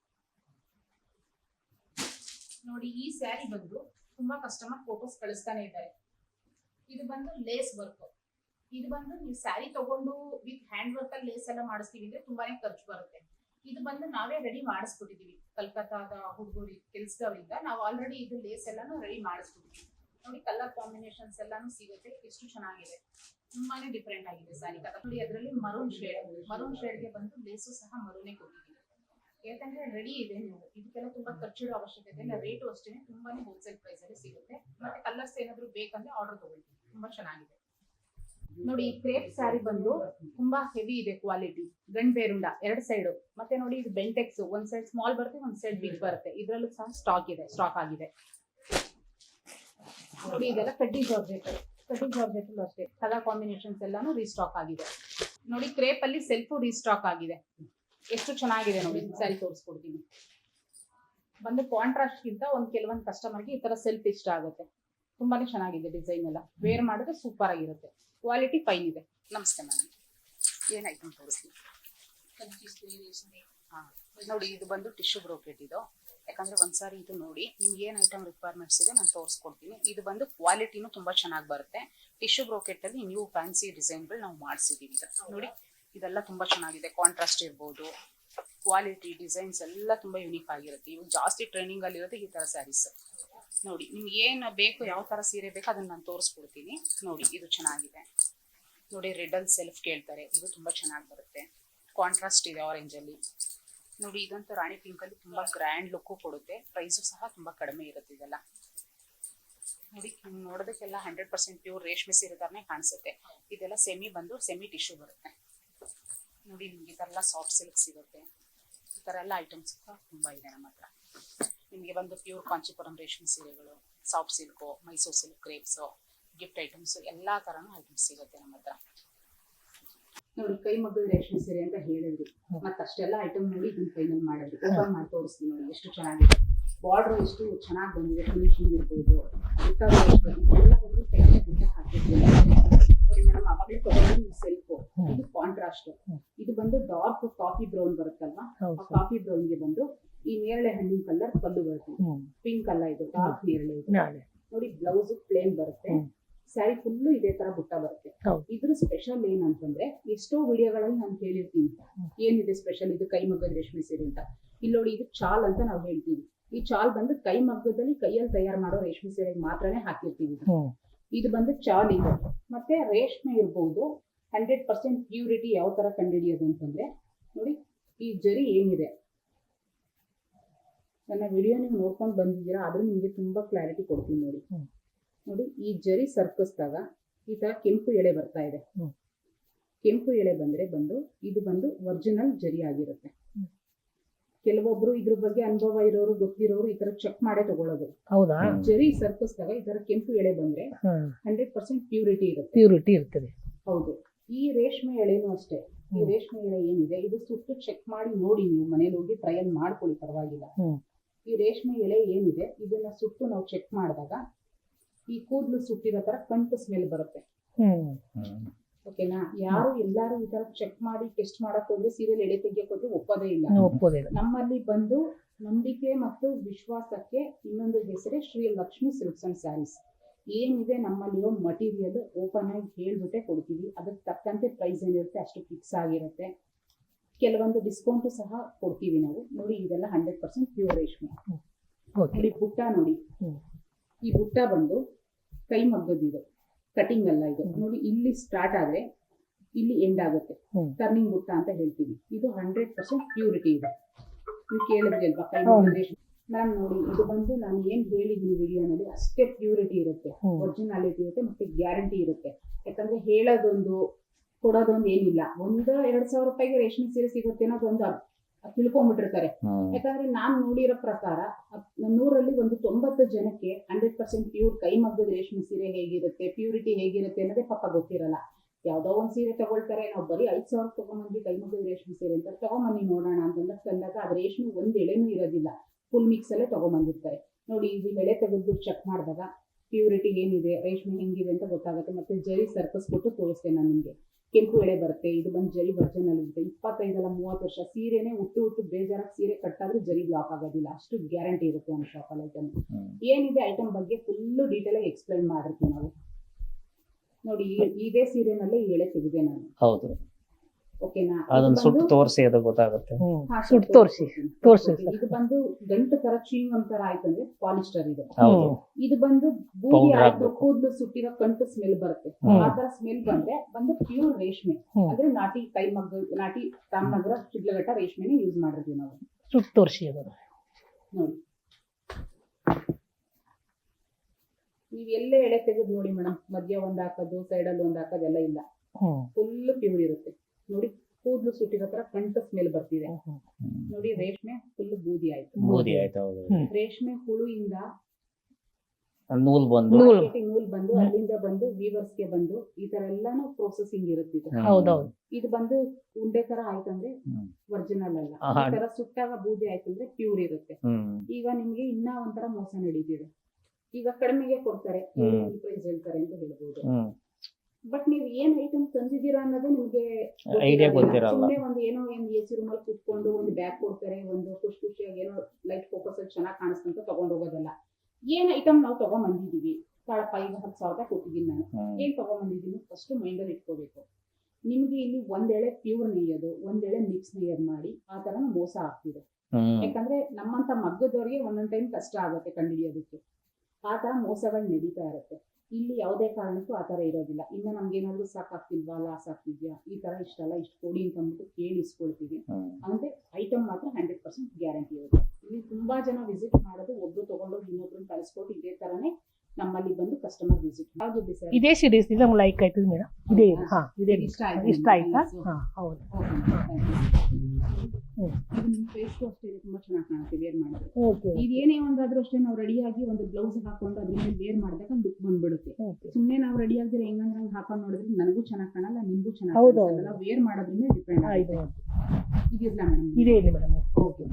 ನೋಡಿ ಈ ಸ್ಯಾರಿ ಬಂದು ತುಂಬಾ ಕಸ್ಟಮರ್ ಫೋಟೋಸ್ ಕಳಿಸ್ತಾನೆ ಇದ್ದಾರೆ. ಇದು ಬಂದು ಲೇಸ್ ವರ್ಕ್ ಇದು ಬಂದು ನೀವು ಸ್ಯಾರಿ ತಗೊಂಡು ವಿತ್ ಹ್ಯಾಂಡ್ ವರ್ಕ್ ಅಲ್ಲಿ ಲೇಸ್ ಎಲ್ಲ ಮಾಡಿಸ್ತೀವಿ ಅಂದ್ರೆ ತುಂಬಾನೇ ಖರ್ಚು ಬರುತ್ತೆ. ಇದು ಬಂದು ನಾವೇ ರೆಡಿ ಮಾಡಿಸ್ಬಿಟ್ಟಿದೀವಿ ಕಲ್ಕತ್ತಾದ ಹುಡುಗರಿ ಕೆಲ್ಸದವರಿಂದ ನಾವು ಆಲ್ರೆಡಿ ಇದು ಲೇಸ್ ಎಲ್ಲಾನು ರೆಡಿ ಮಾಡಿಸ್ಕೊಂಡಿದ್ದೀವಿ ನೋಡಿ ಕಲರ್ ಕಾಂಬಿನೇಷನ್ಸ್ ಎಲ್ಲಾನು ಸಿಗುತ್ತೆ. ಎಷ್ಟು ಚೆನ್ನಾಗಿದೆ. ತುಂಬಾನೇ ಡಿಫ್ರೆಂಟ್ ಆಗಿದೆ ಸ್ಯಾರಿ. ನೋಡಿ ಅದರಲ್ಲಿ ಮರೂನ್ ಶೇಡ್ ಮರೂನ್ ಶೇಡ್ಗೆ ಬಂದು ಲೇಸು ಸಹ ಮರೂನೇ ಕೊಟ್ಟಿದ್ದೀವಿ ಯಾಕಂದ್ರೆ ರೆಡಿ ಇದೆ ನೀವು ಇದಕ್ಕೆಲ್ಲ ತುಂಬಾ ಖರ್ಚಿಡೋ ಅವಶ್ಯಕತೆ ಇಲ್ಲ. ರೇಟು ಅಷ್ಟೇ ತುಂಬಾನೇ ಹೋಲ್ಸೇಲ್ ಪ್ರೈಸ್ ಅಲ್ಲಿ ಸಿಗುತ್ತೆ. ಮತ್ತೆ ಕಲರ್ಸ್ ಏನಾದ್ರು ಬೇಕಂದ್ರೆ ಆರ್ಡರ್ ತಗೊಳ್ತೀವಿ ತುಂಬಾ ಚೆನ್ನಾಗಿದೆ. ನೋಡಿ ಈ ಕ್ರೇಪ್ ಸ್ಯಾರಿ ಬಂದು ತುಂಬಾ ಹೆವಿ ಇದೆ ಕ್ವಾಲಿಟಿ ಗಂಡ್ ಬೇರುಂಡ ಎರಡ್ ಸೈಡ್ ಮತ್ತೆ ನೋಡಿ ಇದು ಬೆಂಟೆಕ್ಸ್ ಒಂದ್ ಸೈಡ್ ಸ್ಮಾಲ್ ಬರುತ್ತೆ ಒಂದ್ ಸೈಡ್ ಬಿಗ್ ಬರುತ್ತೆ. ಇದ್ರಲ್ಲೂ ಸಹ ಸ್ಟಾಕ್ ಇದೆ ಸ್ಟಾಕ್ ಆಗಿದೆ. ನೋಡಿ ಇದೆಲ್ಲ ಕಡ್ಡಿ ಜಾರ್ಜೆಟ್. ಕಡ್ಡಿ ಜಾರ್ಜೆಟ್ ಅಷ್ಟೇ. ಕಲರ್ ಕಾಂಬಿನೇಷನ್ಸ್ ಎಲ್ಲಾನು ರೀಸ್ಟಾಕ್ ಆಗಿದೆ. ನೋಡಿ ಕ್ರೇಪ್ ಅಲ್ಲಿ ಸೆಲ್ಫು ರೀಸ್ಟಾಕ್ ಆಗಿದೆ. ಎಷ್ಟು ಚೆನ್ನಾಗಿದೆ ನೋಡಿ ಸ್ಯಾರಿ ತೋರಿಸ್ಕೊಡ್ತೀನಿ. ಬಂದು ಕಾಂಟ್ರಾಸ್ಟ್ ಗಿಂತ ಒಂದ್ ಕೆಲವೊಂದು ಕಸ್ಟಮರ್ಗೆ ಈ ತರ ಸೆಲ್ಫ್ ಇಷ್ಟ ಆಗುತ್ತೆ. ತುಂಬಾನೇ ಚೆನ್ನಾಗಿದೆ ಡಿಸೈನ್ ಎಲ್ಲ. ವೇರ್ ಮಾಡಿದ್ರೆ ಸೂಪರ್ ಆಗಿರುತ್ತೆ. ಕ್ವಾಲಿಟಿ ಫೈನ್ ಇದೆ. ನಮಸ್ತೆ ಮೇಡಮ್ ಏನ್ ಐಟಮ್ ತೋರಿಸ್ತೀನಿ ಹಾ, ನೋಡಿ ಇದು ಬಂದು ಟಿಶ್ಯೂ ಬ್ರೋಕೆಟ್ ಇದು. ಯಾಕಂದ್ರೆ ಒಂದ್ಸಾರಿ ಇದು ನೋಡಿ, ನಿಮ್ಗೆ ಏನ್ ಐಟಮ್ ರಿಕ್ವೈರ್ಮೆಂಟ್ಸ್ ಇದೆ ನಾನು ತೋರಿಸ್ಕೊಡ್ತೀನಿ. ಇದು ಬಂದು ಕ್ವಾಲಿಟಿನೂ ತುಂಬಾ ಚೆನ್ನಾಗಿ ಬರುತ್ತೆ. ಟಿಶ್ಯೂ ಬ್ರೋಕೆಟ್ ಅಲ್ಲಿ ನ್ಯೂ ಫ್ಯಾನ್ಸಿ ಡಿಸೈನ್ಗಳು ನಾವು ಮಾಡಿಸಿದೀವಿ ನೋಡಿ ಇದೆಲ್ಲ ತುಂಬಾ ಚೆನ್ನಾಗಿದೆ. ಕಾಂಟ್ರಾಸ್ಟ್ ಇರ್ಬೋದು. ಕ್ವಾಲಿಟಿ ಡಿಸೈನ್ಸ್ ಎಲ್ಲ ತುಂಬಾ ಯುನೀಕ್ ಆಗಿರುತ್ತೆ. ಇವು ಜಾಸ್ತಿ ಟ್ರೈನಿಂಗ್ ಅಲ್ಲಿ ಇರೋದು ಈ ತರ ಸ್ಯಾರೀಸ್ ನೋಡಿ, ನಿಮ್ಗೆ ಏನು ಬೇಕು, ಯಾವ ತರ ಸೀರೆ ಬೇಕು ಅದನ್ನ ನಾನು ತೋರಿಸ್ಕೊಡ್ತೀನಿ. ನೋಡಿ, ಇದು ಚೆನ್ನಾಗಿದೆ. ನೋಡಿ ರೆಡ್ ಅಲ್ಲಿ ಸೆಲ್ಫ್ ಕೇಳ್ತಾರೆ. ಇದು ತುಂಬಾ ಚೆನ್ನಾಗಿ ಬರುತ್ತೆ. ಕಾಂಟ್ರಾಸ್ಟ್ ಇದೆ ಆರೆಂಜ್ ಅಲ್ಲಿ. ನೋಡಿ, ಇದಂತೂ ರಾಣಿ ಪಿಂಕ್ ಅಲ್ಲಿ ತುಂಬಾ ಗ್ರ್ಯಾಂಡ್ ಲುಕ್ ಕೊಡುತ್ತೆ. ಪ್ರೈಸು ಸಹ ತುಂಬಾ ಕಡಿಮೆ ಇರುತ್ತೆ ಇದೆಲ್ಲ. ನೋಡಿ, ನೋಡೋದಕ್ಕೆಲ್ಲ ಹಂಡ್ರೆಡ್ ಪರ್ಸೆಂಟ್ ಪ್ಯೂರ್ ರೇಷ್ಮೆ ಸೀರೆ ತರನೇ ಕಾಣಿಸುತ್ತೆ. ಇದೆಲ್ಲ ಸೆಮಿ ಬಂದು ಸೆಮಿ ಟಿಶ್ಯೂ ಬರುತ್ತೆ. ನೋಡಿ ನಿಮ್ಗೆ ಈ ಥರ ಎಲ್ಲ ಸಾಫ್ಟ್ ಸಿಲ್ಕ್ ಸಿಗುತ್ತೆ. ಈ ಥರ ಎಲ್ಲ ಐಟಮ್ಸ್ ತುಂಬಾ ಇದೆ ನಮ್ಮ ಹತ್ರ. ನಿಮಗೆ ಬಂದು ಪ್ಯೂರ್ ಕಾಂಚಿಪುರಂ ರೇಷ್ಮೆ ಸೀರೆಗಳು soft silk Mysore silk crepes gift items ಎಲ್ಲಾ ತರನು ಐಟಮ್ಸ್ ಸಿಗುತ್ತೆ ನಮ್ಮ ಹತ್ರ. ನೋಡಿ ಕೈ ಮಗ್ಗದ ರೇಷ್ಮೆ ಸೀರೆ ಅಂತ ಹೇಳಿದ್ರಿ. ಮತ್ತೆ ಅಷ್ಟೆಲ್ಲ ಐಟಮ್ ನೋಡಿ ಇದನ್ನ ಕೈನಲ್ಲಿ ಮಾಡಿದ್ರಿ. ಓಪನ್ ಮಾಡಿ ತೋರಿಸ್ತೀನಿ ನೋಡಿ ಎಷ್ಟು ಚೆನ್ನಾಗಿದೆ. ಬಾರ್ಡರ್ ಎಷ್ಟು ಚೆನ್ನಾಗಿ ಬಂದಿದೆ ಫಿನಿಶಿಂಗ್ ಇರ್ಬೋದು. ಎಲ್ಲ ಬಂದು ಕೈ ಗುಡ್ಡ ಹಾಕಿರ್ತೀನಿ ನೋಡಿ ಮೇಡಮ್ ಅವಾಗಲೇ ತಗೊಂಡು ಸೆಲ್ಫು ಇದು ಕಾಂಟ್ರಾಸ್ಟ್ ಇದು ಬಂದು ಡಾರ್ಕ್ ಕಾಫಿ ಬ್ರೌನ್ ಬರುತ್ತಲ್ವಾ? ಕಾಫಿ ಆ ಕಾಫಿ ಬ್ರೌನ್ಗೆ ಬಂದು ಈ ನೇರಳೆ ಹಣ್ಣಿನ ಕಲರ್ ಕಲ್ಲು ಬರುತ್ತೆ. ಪಿಂಕ್ ಅಲ್ಲ ಇದು ಡಾರ್ಕ್ ನೇರಳೆ ಇದು. ನೋಡಿ ಬ್ಲೌಸ್ ಪ್ಲೇನ್ ಬರುತ್ತೆ. ಸ್ಯಾರಿ ಫುಲ್ಲು ಇದೇ ತರ ಬುಟ್ಟ ಬರುತ್ತೆ. ಇದ್ರ ಸ್ಪೆಷಲ್ ಏನಂತಂದ್ರೆ ಎಷ್ಟೋ ವಿಡಿಯೋಗಳಲ್ಲಿ ನಾನು ಹೇಳಿರ್ತೀನಿ. ಏನಿದೆ ಸ್ಪೆಷಲ್ ಇದು ಕೈಮಗ್ಗದ ರೇಷ್ಮೆ ಸೀರೆ ಅಂತ. ಇಲ್ಲಿ ನೋಡಿ ಇದು ಚಾಲ್ ಅಂತ ನಾವು ಹೇಳ್ತೀವಿ. ಈ ಚಾಲ್ ಬಂದು ಕೈ ಮಗ್ಗದಲ್ಲಿ ಕೈಯಲ್ಲಿ ತಯಾರು ಮಾಡೋ ರೇಷ್ಮೆ ಸೀರೆಗೆ ಮಾತ್ರನೇ ಹಾಕಿರ್ತೀವಿ ಇದು. ಇದು ಬಂದು ಚಾಲ್ ಇದೆ. ಮತ್ತೆ ರೇಷ್ಮೆ ಇರ್ಬೋದು ಹಂಡ್ರೆಡ್ ಪರ್ಸೆಂಟ್ ಪ್ಯೂರಿಟಿ ಯಾವ ತರ ಕಂಡುಹಿಡಿಯೋದು ಅಂತಂದ್ರೆ ನೋಡಿ ಈ ಜರಿ ಏನಿದೆ? ನನ್ನ ವಿಡಿಯೋ ನೀವು ನೋಡ್ಕೊಂಡು ಬಂದಿದ್ದೀರಾ ಆದರೂ ನಿಮಗೆ ತುಂಬಾ ಕ್ಲಾರಿಟಿ ಕೊಡ್ತೀನಿ ನೋಡಿ. ನೋಡಿ ಈ ಜರಿ ಸರ್ಕಸ್ದಾಗ ಈ ತರ ಕೆಂಪು ಎಳೆ ಬರ್ತಾ ಇದೆ. ಕೆಂಪು ಎಳೆ ಬಂದ್ರೆ ಬಂದು ಇದು ಬಂದು ಒರಿಜಿನಲ್ ಜರಿ ಆಗಿರುತ್ತೆ. ಕೆಲವೊಬ್ರು ಇದ್ರ ಬಗ್ಗೆ ಅನುಭವ ಇರೋರು ಗೊತ್ತಿರೋರು ಈ ತರ ಚೆಕ್ ಮಾಡೇ ತಗೊಳ್ಳೋದು ಹೌದಾ? ಜರಿ ಸರ್ಕಸ್ದಾಗ ಈ ತರ ಕೆಂಪು ಎಳೆ ಬಂದ್ರೆ ಹಂಡ್ರೆಡ್ ಪರ್ಸೆಂಟ್ ಪ್ಯೂರಿಟಿ ಇರುತ್ತೆ. ಪ್ಯೂರಿಟಿ ಇರ್ತದೆ. ಹೌದು. ಈ ರೇಷ್ಮೆ ಎಳೆನೂ ಅಷ್ಟೇ. ಈ ರೇಷ್ಮೆ ಎಳೆ ಏನಿದೆ? ಇದು ಸುಟ್ಟು ಚೆಕ್ ಮಾಡಿ ನೋಡಿ ನೀವು ಮನೇಲಿ ಹೋಗಿ ಟ್ರಯಲ್ ಮಾಡ್ಕೊಳ್ಳಿ ಪರವಾಗಿಲ್ಲ. ಈ ರೇಷ್ಮೆ ಎಳೆ ಏನಿದೆ? ಇದನ್ನ ಸುಟ್ಟು ನಾವು ಚೆಕ್ ಮಾಡಿದಾಗ ಈ ಕೂದಲು ಸುಟ್ಟಿರೋ ತರ ಕಂಟು ಸ್ಮೆಲ್ ಬರುತ್ತೆ. ಓಕೆನಾ ಯಾರು ಎಲ್ಲಾರು ಈ ತರ ಚೆಕ್ ಮಾಡಿ ಟೆಸ್ಟ್ ಮಾಡಕ್ ಹೋದ್ರೆ ಸೀರಿಯಲ್ ಎಳೆ ತೆಗಿಯಕ್ ಹೋದ್ರೆ ಒಪ್ಪೋದೇ ಇಲ್ಲ. ನಮ್ಮಲ್ಲಿ ಬಂದು ನಂಬಿಕೆ ಮತ್ತು ವಿಶ್ವಾಸಕ್ಕೆ ಇನ್ನೊಂದು ಹೆಸರೇ Sri Lakshmi silks and sarees. ಏನಿದೆ ನಮ್ಮಲ್ಲಿರೋ ಮಟೀರಿಯಲ್ ಓಪನ್ ಆಗಿ ಹೇಳ್ಬಿಟ್ಟೆ ಕೊಡ್ತೀವಿ. ಅದಕ್ಕೆ ತಕ್ಕಂತೆ ಪ್ರೈಸ್ ಏನಿರುತ್ತೆ ಅಷ್ಟು ಫಿಕ್ಸ್ ಆಗಿರುತ್ತೆ. ಕೆಲವೊಂದು ಡಿಸ್ಕೌಂಟು ಸಹ ಕೊಡ್ತೀವಿ ನಾವು. ನೋಡಿ ಇದೆಲ್ಲ ಹಂಡ್ರೆಡ್ ಪರ್ಸೆಂಟ್ ಪ್ಯೂರ್ ರೇಷ್ಮೆ. ನೋಡಿ ಬುಟ್ಟ ನೋಡಿ. ಈ ಬುಟ್ಟ ಬಂದು ಕೈ ಮಗ್ಗದಿದು ಕಟಿಂಗ್ ಅಲ್ಲ ಇದು. ನೋಡಿ ಇಲ್ಲಿ ಸ್ಟಾರ್ಟ್ ಆದ್ರೆ ಇಲ್ಲಿ ಎಂಡ್ ಆಗುತ್ತೆ. ಟರ್ನಿಂಗ್ ಬುಟ್ಟ ಅಂತ ಹೇಳ್ತೀವಿ. ಇದು ಹಂಡ್ರೆಡ್ ಪರ್ಸೆಂಟ್ ಪ್ಯೂರಿಟಿ ಇದೆ. ನೀವು ಕೇಳಿದ್ರಿ ಅಲ್ವಾ? ಕೈ ಹೌದು. ಮ್ಯಾಮ್ ನೋಡಿ ಇದು ಬಂದು ನಾನು ಏನ್ ಹೇಳಿದ್ದೀನಿ ವಿಡಿಯೋನಲ್ಲಿ ಅಷ್ಟೇ ಪ್ಯೂರಿಟಿ ಇರುತ್ತೆ. ಒರಿಜಿನಾಲಿಟಿ ಇರುತ್ತೆ ಮತ್ತೆ ಗ್ಯಾರಂಟಿ ಇರುತ್ತೆ. ಯಾಕಂದ್ರೆ ಹೇಳೋದೊಂದು ಕೊಡೋದೊಂದು ಏನಿಲ್ಲ. ಒಂದ್ ಎರಡ್ ಸಾವಿರ ರೂಪಾಯಿಗೆ ರೇಷ್ಮೆ ಸೀರೆ ಸಿಗುತ್ತೆ ಅನ್ನೋದೊಂದು ತಿಳ್ಕೊಂಡ್ಬಿಟ್ಟಿರ್ತಾರೆ. ಯಾಕಂದ್ರೆ ನಾನ್ ನೋಡಿರೋ ಪ್ರಕಾರ ನೂರಲ್ಲಿ ಒಂದು ತೊಂಬತ್ತು ಜನಕ್ಕೆ ಹಂಡ್ರೆಡ್ ಪರ್ಸೆಂಟ್ ಪ್ಯೂರ್ ಕೈ ಮಗ್ಗದ ರೇಷ್ಮೆ ಸೀರೆ ಹೇಗಿರುತ್ತೆ ಪ್ಯೂರಿಟಿ ಹೇಗಿರುತ್ತೆ ಅನ್ನೋದೇ ಪಾಪ ಗೊತ್ತಿರಲ್ಲ. ಯಾವ್ದೋ ಒಂದ್ ಸೀರೆ ತಗೊಳ್ತಾರೆ ನಾವು ಬರೀ ಐದ್ ಸಾವಿರ ತಗೊಂಡ್ಬಂದ್ವಿ ಕೈಮಗ್ಗದ ರೇಷ್ಮೆ ಸೀರೆ ಅಂತ ತಗೊಂಬನ್ನಿ ನೋಡೋಣ ಅಂತಂದ್ರೆ ತಂದಾಗ ಅದ್ ರೇಷ್ಮೆ ಒಂದ್ ಎಳೆನೂ ಇರೋದಿಲ್ಲ. ಫುಲ್ ಮಿಕ್ಸ್ ಅಲ್ಲೇ ತಗೊಂಬಂದಿರ್ತಾರೆ. ನೋಡಿ ಇದು ಎಳೆ ತೆಗೆದು ಚೆಕ್ ಮಾಡಿದಾಗ ಪ್ಯೂರಿಟಿ ಏನಿದೆ ರೇಷ್ಮೆ ಹೆಂಗಿದೆ ಅಂತ ಗೊತ್ತಾಗುತ್ತೆ. ಮತ್ತೆ ಜರಿ ಸರ್ಕಸ್ಬಿಟ್ಟು ತೋರಿಸ್ತೇನೆ ನಾನು ನಿಮಗೆ. ಕೆಂಪು ಎಳೆ ಬರುತ್ತೆ ಇದು ಬಂದು ಜರಿ ಒರಿಜಿನಲ್ ಇರುತ್ತೆ. ಇಪ್ಪತ್ತೈದಲ್ಲ ಮೂವತ್ತು ವರ್ಷ ಸೀರೆನೇ ಹುಟ್ಟು ಹುಟ್ಟು ಬೇಜಾರಾಗಿ ಸೀರೆ ಕಟ್ಟಾದ್ರೂ ಜರಿ ಬ್ಲಾಕ್ ಆಗೋದಿಲ್ಲ. ಅಷ್ಟು ಗ್ಯಾರಂಟಿ ಇರುತ್ತೆ ನಮ್ಮ ಶಾಪಲ್ಲಿ ಐಟಮ್ ಏನಿದೆ ಐಟಮ್ ಬಗ್ಗೆ ಫುಲ್ಲು ಡೀಟೇಲ್ ಆಗಿ ಎಕ್ಸ್ಪ್ಲೈನ್ ಮಾಡಿರ್ತೀವಿ ನಾವು. ನೋಡಿ ಇದೇ ಸೀರೆನಲ್ಲೇ ಈ ಎಳೆ ತೆಗೆದೆ ನಾನು. ಹೌದು. ಅದನ್ನ ಸುಟ್ಟು ಬಂದು- ತೋರಿಸಿ ಅದು ಗೊತ್ತಾಗುತ್ತೆ. ಸುಟ್ಟು ತೋರಿಸಿ. ತೋರ್ಸಿ ಸರ್. ಇದು ಬಂದು ಗಂಟು ತರ ಚೀಂಗಮ್ ತರ ಆಯ್ತು ಅಂದ್ರೆ ಪಾಲಿಸ್ಟರ್ ಇದೆ. ಇದು ಬಂದು ಬೂದಿ ಆಯ್ತು. ಕೂದಲು ಸುಟ್ಟಿರೋ ಕಂಟು ಸ್ಮೆಲ್ ಬರುತ್ತೆ. ಆ ತರ ಸ್ಮೆಲ್ ಬಂದ್ರೆ ಬಂದು ಪ್ಯೂರ್ ರೇಷ್ಮೆ. ಅಂದ್ರೆ ನಾಟಿ ಕೈಮಗ್ಗ ನಾಟಿ ರಾಮನಗರ ಚಿಡ್ಲಘಟ್ಟ ರೇಷ್ಮೆನೆ ಯೂಸ್ ಮಾಡಿದ್ವಿ ನಾವು. ಸುಟ್ಟು ತೋರಿಸಿ ಅದು. ನೋಡಿ. ನೀವು ಎಲ್ಲೇ ಎಳೆ ತೆಗೆದು ನೋಡಿ ಮೇಡಮ್. ಮಧ್ಯ ಒಂದ್ ಹಾಕೋದು ಸೈಡಲ್ಲಿ ಒಂದ್ ಹಾಕೋದೆಲ್ಲ ಇಲ್ಲ. ಫುಲ್ ಪ್ಯೂರ್ ಇರುತ್ತೆ. ನೋಡಿ ಕೂದಲು ಸುಟ್ಟಿರೋ ತರ ಕಂಠ ಸ್ಮೆಲ್ ಬರ್ತಿದೆ ನೋಡಿ ರೇಷ್ಮೆ ಫುಲ್ ಬೂದಿ ಆಯ್ತು ಬೂದಿ ಆಯ್ತು ಹೌದು. ರೇಷ್ಮೆ ಹುಳುಯಿಂದ ನೂಲ್ ಬಂದು ನೂಲ್. ಬಂದು ಅಲ್ಲಿಂದ ಬಂದು ವೀವರ್ಸ್ಗೆ ಬಂದು ಈ ತರ ಎಲ್ಲಾನು ಪ್ರೊಸೆಸಿಂಗ್ ಇರುತ್ತೆ ಇದು. ಹ್ಮ್. ಹೌದೌದು ಇದು ಬಂದು ಉಂಡೆ ತರ ಆಯ್ತಂದ್ರೆ. ಒರಿಜಿನಲ್ ಅಲ್ಲ. ಈ ತರ ಸುಟ್ಟಾಗ ಬೂದಿ ಆಯ್ತಂದ್ರೆ ಪ್ಯೂರ್ ಇರುತ್ತೆ ಈಗ ನಿಮ್ಗೆ ಇನ್ನ ಒಂಥರ ಮೋಸ ನಡೀತಿದೆ ಈಗ ಕಡಿಮೆಗೆ ಕೊಡ್ತಾರೆ. ಪ್ರೈಸ್ ಹೇಳ್ತಾರೆ ಅಂತ ಹೇಳ್ಬೋದು ಬಟ್ ನೀವು ಏನ್ ಐಟಮ್ ತಂದಿದ್ದೀರಾ ಅನ್ನೋದು ನಿಮ್ಗೆ ಐಡಿಯಾ ಗೊತ್ತಿರಲ್ಲ. ಸುಮ್ಮನೆ ಒಂದು ಏನೋ ಒಂದು ಎ ಸಿ ರೂಮಲ್ಲಿ ಕುತ್ಕೊಂಡು ಒಂದು ಬ್ಯಾಗ್ ಕೊಡ್ತಾರೆ ಒಂದು ಖುಷಿ ಖುಷಿಯಾಗಿ ಏನೋ ಲೈಟ್ ಫೋಕಸ್ ಅಲ್ಲಿ ಚೆನ್ನಾಗಿ ಕಾಣಿಸ್ತಂತ ತಗೊಂಡ್ ಹೋಗೋದಲ್ಲ. ಏನ್ ಐಟಮ್ ನಾವು ತಗೊಂಡ್ ಬಂದಿದೀವಿ ಕಾಳಪ್ಪ ಈಗ ಹತ್ತು ಸಾವಿರ ರೂಪಾಯಿ ಕೊಟ್ಟಿದ್ದೀನಿ ನಾನು. ಏನ್ ತಗೊಂಡ್ಬಂದಿದ್ದೀನಿ ಫಸ್ಟ್ ಮೈಂಡ್ ಅಲ್ಲಿ ಇಟ್ಕೋಬೇಕು. ನಿಮ್ಗೆ ಇಲ್ಲಿ ಒಂದೇಳೆ ಪ್ಯೂರ್ ನೇಯೋದು ಒಂದೇಳೆ ಮಿಕ್ಸ್ ನೇಯೋದು ಮಾಡಿ ಆ ತರ ಮೋಸ ಆಗ್ತಿದೆ. ಯಾಕಂದ್ರೆ ನಮ್ಮಂತ ಮಗ್ಗದವ್ರಿಗೆ ಒಂದೊಂದ್ ಟೈಮ್ ಕಷ್ಟ ಆಗುತ್ತೆ ಕಂಡುಹಿಡಿಯೋದಕ್ಕೆ ಆ ತರ ಮೋಸಗಳು ನಡೀತಾ ಇರುತ್ತೆ. ಇಲ್ಲಿ ಯಾವುದೇ ಕಾರಣಕ್ಕೂ ಆ ಥರ ಇರೋದಿಲ್ಲ. ಇನ್ನು ನಮ್ಗೆ ಏನಾದ್ರು ಸಾಕಾಗ್ತಿಲ್ವಾ ಲಾಸ್ ಆಗ್ತಿದ್ಯಾ ಈ ತರ ಇಷ್ಟಲ್ಲ ಇಷ್ಟು ಕೊಡಿ ಅಂತ ಅಂದ್ಬಿಟ್ಟು ಕೇಳಿ ಇಸ್ಕೊಳ್ತೀವಿ ಅಂದ್ರೆ ಐಟಮ್ ಮಾತ್ರ ಹಂಡ್ರೆಡ್ ಪರ್ಸೆಂಟ್ ಗ್ಯಾರಂಟಿ ಇರುತ್ತೆ. ಇಲ್ಲಿ ತುಂಬಾ ಜನ ವಿಸಿಟ್ ಮಾಡೋದು ಒಬ್ರು ತಗೊಂಡೋಗಿ ಇನ್ನೊಬ್ರನ್ನ ಕಳಿಸ್ಕೊಟ್ಟು ಇದೇ ತರನೇ ನಮ್ಮಲ್ಲಿ ಬಂದು ಕಸ್ಟಮರ್ ವಿಸಿಟ್ ಯಾವ್ದು ಸರ್? ಇದೇ ಸೀರೀಸ್ ನಮ್ಗೆ ಲೈಕ್ ಆಯ್ತು ಮೇಡಮ್. ಇದೇ ಇದೆ ಹಾಂ ಇದೇ ಇಷ್ಟ ಆಯ್ತು ಇಷ್ಟ ಆಯ್ತಾ? ಹಾಂ ಹೌದು. ಫೇಸ್ ಅಷ್ಟೇ ಇದೆ, ತುಂಬಾ ಚೆನ್ನಾಗಿ ಕಾಣುತ್ತೆ ವೇರ್ ಮಾಡಿದ್ರೆ. ಓಕೆ ಇದೇನೇ ಒಂದಾದ್ರೂ ಅಷ್ಟೇ ನಾವು ರೆಡಿಯಾಗಿ ಒಂದು ಬ್ಲೌಸ್ ಹಾಕೊಂಡು ಅದ್ರ ಮೇಲೆ ವೇರ್ ಮಾಡಿದಾಗ ಲುಕ್ ಬಂದ್ಬಿಡುತ್ತೆ. ಸುಮ್ಮನೆ ನಾವು ರೆಡಿ ಆಗದ್ರೆ ಹೆಂಗಂದ್ರೆ ಹಂಗೆ ಹಾಕೊಂಡು ನೋಡಿದ್ರೆ ನನಗೂ ಚೆನ್ನಾಗಿ ಕಾಣಲ್ಲ ನಿಮಗೂ ಚೆನ್ನಾಗಿ ಕಾಣಲ್ಲ ವೇರ್ ಮಾಡೋದ್ರಿಂದ ಡಿಪೆಂಡ್ ಆಗುತ್ತೆ. ಇದಿರ್ಲ ಮೇಡಮ್ ಇದೇ ಇದೆ ಮೇಡಮ್ ಓಕೆ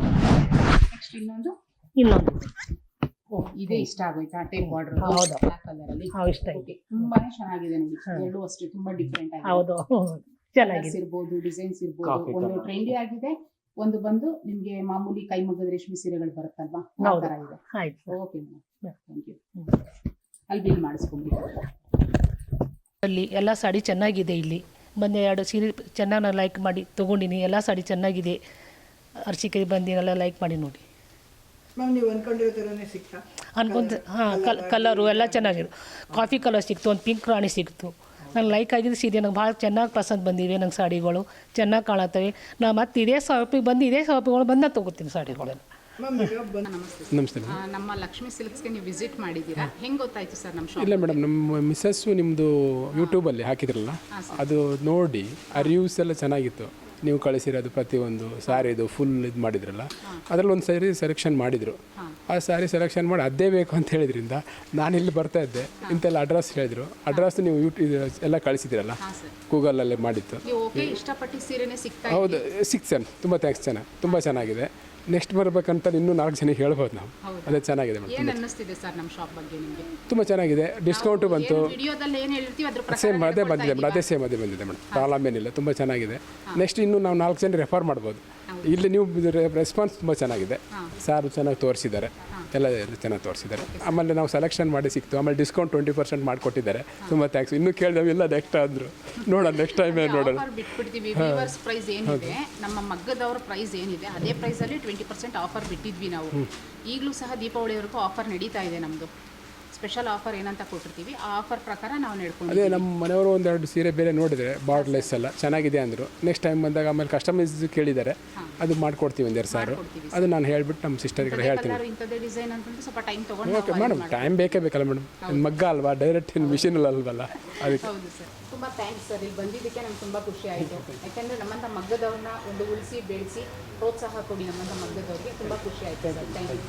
ನೆಕ್ಸ್ಟ್ ಇನ್ನೊಂದು? ಇನ್ನೊಂದು ಇದೇ ಇಷ್ಟ ಆಗೋಯ್ತಾ? ಟೇಪ್ ಬಾರ್ಡರ್ ಹೌದು. ಬ್ಲಾಕ್ ಕಲರ್ ಅಲ್ಲಿ? ಹಾಂ ಇಷ್ಟ ಆಯ್ತು. ಓಕೆ ತುಂಬಾನೇ ಚೆನ್ನಾಗಿದೆ ನೋಡಿ. ಹಾ. ಎರಡು ಅಷ್ಟೇ ತುಂಬಾ ಡಿಫ್ರೆಂಟ್ ಆಗಿದೆ. ಹೌದು. Colours ಚೆನ್ನಾಗಿದೆ. ಇರ್ಬೋದು ಡಿಸೈನ್ಸ್ ಇರ್ಬೋದು Coffee ಒಂದು colour. ಟ್ರೆಂಡಿ ಆಗಿದೆ ಒಂದು ಬಂದು ನಿಮ್ಗೆ ಮಾಮೂಲಿ ಕೈಮಗ್ಗದ ರೇಷ್ಮೆ ಸೀರೆಗಳು ಬರುತ್ತಲ್ವಾ? ಆ ಹೌದು. ತರ ಇದೆ. ಆಯ್ತು. Okay Yeah. Thank you. ಅಲ್ಲಿ ಬಿಲ್ ಮಾಡಿಸ್ಕೊಂಡ್ಬಿಟ್ಟು. ಅಲ್ಲಿ ಎಲ್ಲ ಸಾಡಿ ಚೆನ್ನಾಗಿದೆ ಇಲ್ಲಿ. ಬಂದು ಎರಡು ಸೀರೆ ಚೆನ್ನಾಗಿ ನಾನು ಲೈಕ್ ಮಾಡಿ ತೊಗೊಂಡಿನಿ. ಎಲ್ಲ ಸಾಡಿ ಚೆನ್ನಾಗಿದೆ. ಅರ್ಚಿಕೆ ಬಂದಿನೆಲ್ಲ ಲೈಕ್ ಮಾಡಿ ನೋಡಿ. ಮ್ಯಾಮ್ ನೀವು ಅನ್ಕೊಂಡಿರೋ ಥರನೇ ಸಿಕ್ತಾ ಅನ್ಕೊಂತ ಹಾಂ ಕಲ್ ಕಲರು ಎಲ್ಲ ಚೆನ್ನಾಗಿದೆ. ಕಾಫಿ ಕಲರ್ ಸಿಕ್ತು ಒಂದು ಪಿಂಕ್ ರಾಣಿ ಸಿಕ್ತು. ನಂಗೆ ಲೈಕ್ ಆಗಿದ್ದು ಸೀರೆ ನಂಗೆ ಭಾಳ ಚೆನ್ನಾಗಿ ಪಸಂದ್ ಬಂದಿವೆ ನಂಗೆ ಸಾಡಿಗಳು. ಚೆನ್ನಾಗಿ ಕಾಣತ್ತವೆ. ನಾ ಮತ್ತೆ ಇದೇ ಶಾಪಿಗೆ ಬಂದು ಇದೇ ಶಾಪಿಗಳು ಬಂದು ತಗೋತೀನಿ ತೊಗೋತೀನಿ ಸಾಡಿಗಳನ್ನು ನಮಸ್ತೆ ನಮ್ಮ ಲಕ್ಷ್ಮಿ ಸಿಲ್ಕ್ಸ್ಗೆ ನೀವು ವಿಸಿಟ್ ಮಾಡಿದ್ದೀರಾ? ಹೆಂಗೆ ಗೊತ್ತಾಯ್ತು ಸರ್ ನಮ್ಮ ಶಾಪ್ ಇಲ್ಲ ಮೇಡಮ್ ನಮ್ಮ ಮಿಸ್ಸಸ್ಸು ನಿಮ್ಮದು ಯೂಟ್ಯೂಬಲ್ಲಿ ಹಾಕಿದ್ರಲ್ಲ? ಅದು ನೋಡಿ ಆ ರಿವ್ಯೂಸ್ ಎಲ್ಲ ಚೆನ್ನಾಗಿತ್ತು. ನೀವು ಕಳಿಸಿರೋದು ಪ್ರತಿಯೊಂದು ಸ್ಯಾರಿದು ಫುಲ್ ಇದು ಮಾಡಿದ್ರಲ್ಲ ಅದರಲ್ಲಿ ಒಂದು ಸ್ಯಾರಿ ಸೆಲೆಕ್ಷನ್ ಮಾಡಿದರು. ಆ ಸ್ಯಾರಿ ಸೆಲೆಕ್ಷನ್ ಮಾಡಿ ಅದೇ ಬೇಕು ಅಂತ ಹೇಳಿದ್ರಿಂದ ನಾನು ಇಲ್ಲಿ ಬರ್ತಾ ಇದ್ದೆ ಇಂಥೆಲ್ಲ ಅಡ್ರೆಸ್ ಹೇಳಿದರು. ಅಡ್ರೆಸ್ ನೀವು ಯೂಟ್ಯೂಬ್ ಎಲ್ಲ ಕಳಿಸಿದ್ರಲ್ಲ ಸರ್. ಗೂಗಲಲ್ಲೇ ಮಾಡಿತ್ತು ಹೌದು ಸಿಕ್ಸ್ ಸೆನ್ ತುಂಬ ಥ್ಯಾಂಕ್ಸ್ ಚೆನ್ನಾಗಿ ತುಂಬ ಚೆನ್ನಾಗಿದೆ. ನೆಕ್ಸ್ಟ್ ಬರಬೇಕಂತ ಇನ್ನೂ ನಾಲ್ಕು ಜನ ಹೇಳ್ಬೋದು ನಾವು. ಅದೇ ಚೆನ್ನಾಗಿದೆ ಮೇಡಮ್. ಏನ್ ಅನ್ನಿಸ್ತಿದೆ ಸರ್ ನಮ್ಮ ಶಾಪ್ ಬಗ್ಗೆ ನಿಮಗೆ? ತುಂಬ ಚೆನ್ನಾಗಿದೆ. ಡಿಸ್ಕೌಂಟು ಬಂತು. ವಿಡಿಯೋದಲ್ಲಿ ಏನ್ ಹೇಳ್ತೀವಿ ಅದ್ರ ಪ್ರಕಾರ ಸೇಮ್ ಅದೇ ಬಂದಿದೆ ಮೇಡಮ್ ಅದೇ ಸೇಮ್ ಅದೇ ಬಂದಿದೆ ಮೇಡಮ್. ಪ್ರಾಬ್ಲಮ್ ಏನಿಲ್ಲ ತುಂಬ ಚೆನ್ನಾಗಿದೆ. ನೆಕ್ಸ್ಟ್ ಇನ್ನೂ ನಾವು ನಾಲ್ಕು ಜನ ರೆಫರ್ ಮಾಡ್ಬೋದು. ಇಲ್ಲಿ ನೀವು ರೆಸ್ಪಾನ್ಸ್ ತುಂಬ ಚೆನ್ನಾಗಿದೆ. ಸಾರು ಚೆನ್ನಾಗಿ ತೋರಿಸಿದ್ದಾರೆ. ಎಲ್ಲ ಜನ ಚೆನ್ನಾಗಿ ತೋರಿಸಿದ್ದಾರೆ. ಆಮೇಲೆ ನಾವು ಸೆಲೆಕ್ಷನ್ ಮಾಡಿ ಸಿಕ್ತು. ಆಮೇಲೆ ಡಿಸ್ಕೌಂಟ್ ಟ್ವೆಂಟಿ ಪರ್ಸೆಂಟ್ ಮಾಡಿಕೊಟ್ಟಿದ್ದಾರೆ. ತುಂಬ ಥ್ಯಾಂಕ್ಸ್ ಇನ್ನೂ ಕೇಳಿದೆವು ಇಲ್ಲ ನೆಕ್ಸ್ಟ್ ಅಂದರು ನೋಡೋಣ ನೆಕ್ಸ್ಟ್ ಟೈಮ್ ನೋಡೋಣ. ಆಫರ್ ಬಿಟ್ಬಿಡ್ತೀವಿ. ವ್ಯೂವರ್ಸ್ ಪ್ರೈಸ್ ಏನಿದೆ ನಮ್ಮ ಮಗ್ಗದವ್ರ ಪ್ರೈಸ್ ಏನಿದೆ ಅದೇ ಪ್ರೈಸಲ್ಲಿ ಟ್ವೆಂಟಿ ಪರ್ಸೆಂಟ್ ಆಫರ್ ಬಿಟ್ಟಿದ್ವಿ ನಾವು. ಈಗಲೂ ಸಹ ದೀಪಾವಳಿವರೆಗೂ ಆಫರ್ ನಡೀತಾ ಇದೆ ನಮ್ಮದು ಸ್ಪೆಷಲ್ ಆಫರ್ ಏನಂತ ಕೊಟ್ಟಿರ್ತೀವಿ ಆ ಆಫರ್ ಪ್ರಕಾರ ನಾವು ನಡ್ಕೊಂಡು ಅದೇ ನಮ್ಮ ಮನೆಯವರು ಒಂದೆರಡು ಸೀರೆ ಬೇರೆ ನೋಡಿದರೆ ಬಾರ್ಡ್ಲೆಸ್ ಎಲ್ಲ ಚೆನ್ನಾಗಿದೆ ಅಂದರು. ನೆಕ್ಸ್ಟ್ ಟೈಮ್ ಬಂದಾಗ ಆಮೇಲೆ ಕಸ್ಟಮೈಸ್ ಕೇಳಿದ್ದಾರೆ ಅದು ಮಾಡ್ಕೊಡ್ತೀವಿ ಒಂದೆರಡು ಸಾರು. ಅದು ನಾನು ಹೇಳ್ಬಿಟ್ಟು ನಮ್ಮ ಸಿಸ್ಟರ್ ಕಡೆ ಹೇಳ್ತೀನಿ. ಕಲರ್ ಇಂಥದ್ದೇ ಡಿಸೈನ್ ಅಂತಂದ್ರೆ ಸ್ವಲ್ಪ ಟೈಮ್ ತೊಗೊಂಡು ಓಕೆ ಮೇಡಮ್ ಟೈಮ್ ಬೇಕೇ ಬೇಕಲ್ಲ ಮೇಡಮ್ ಮಗ್ಗ ಅಲ್ವಾ? ಡೈರೆಕ್ಟ್ ಇನ್ ಮಿಷಿನಲ್ಲಿ ಅಲ್ವಲ್ಲ? ಅದಕ್ಕೆ. ಹೌದು ಸರ್. ತುಂಬ ಥ್ಯಾಂಕ್ಸ್ ಸರ್. ಇಲ್ಲಿ ಬಂದಿದ್ದಕ್ಕೆ ನಂಗೆ ತುಂಬ ಖುಷಿ ಆಯಿತು. ಯಾಕೆಂದರೆ ನಮ್ಮಂಥ ಮಗ್ಗದವ್ರನ್ನ ಒಂದು ಉಳಿಸಿ ಬೆಳೆಸಿ ಪ್ರೋತ್ಸಾಹ ಕೊಡಿ ನಮ್ಮಂಥ ಮಗ್ಗದವ್ರಿಗೆ. ತುಂಬ ಖುಷಿ ಆಯಿತು ಸರ್. Thank you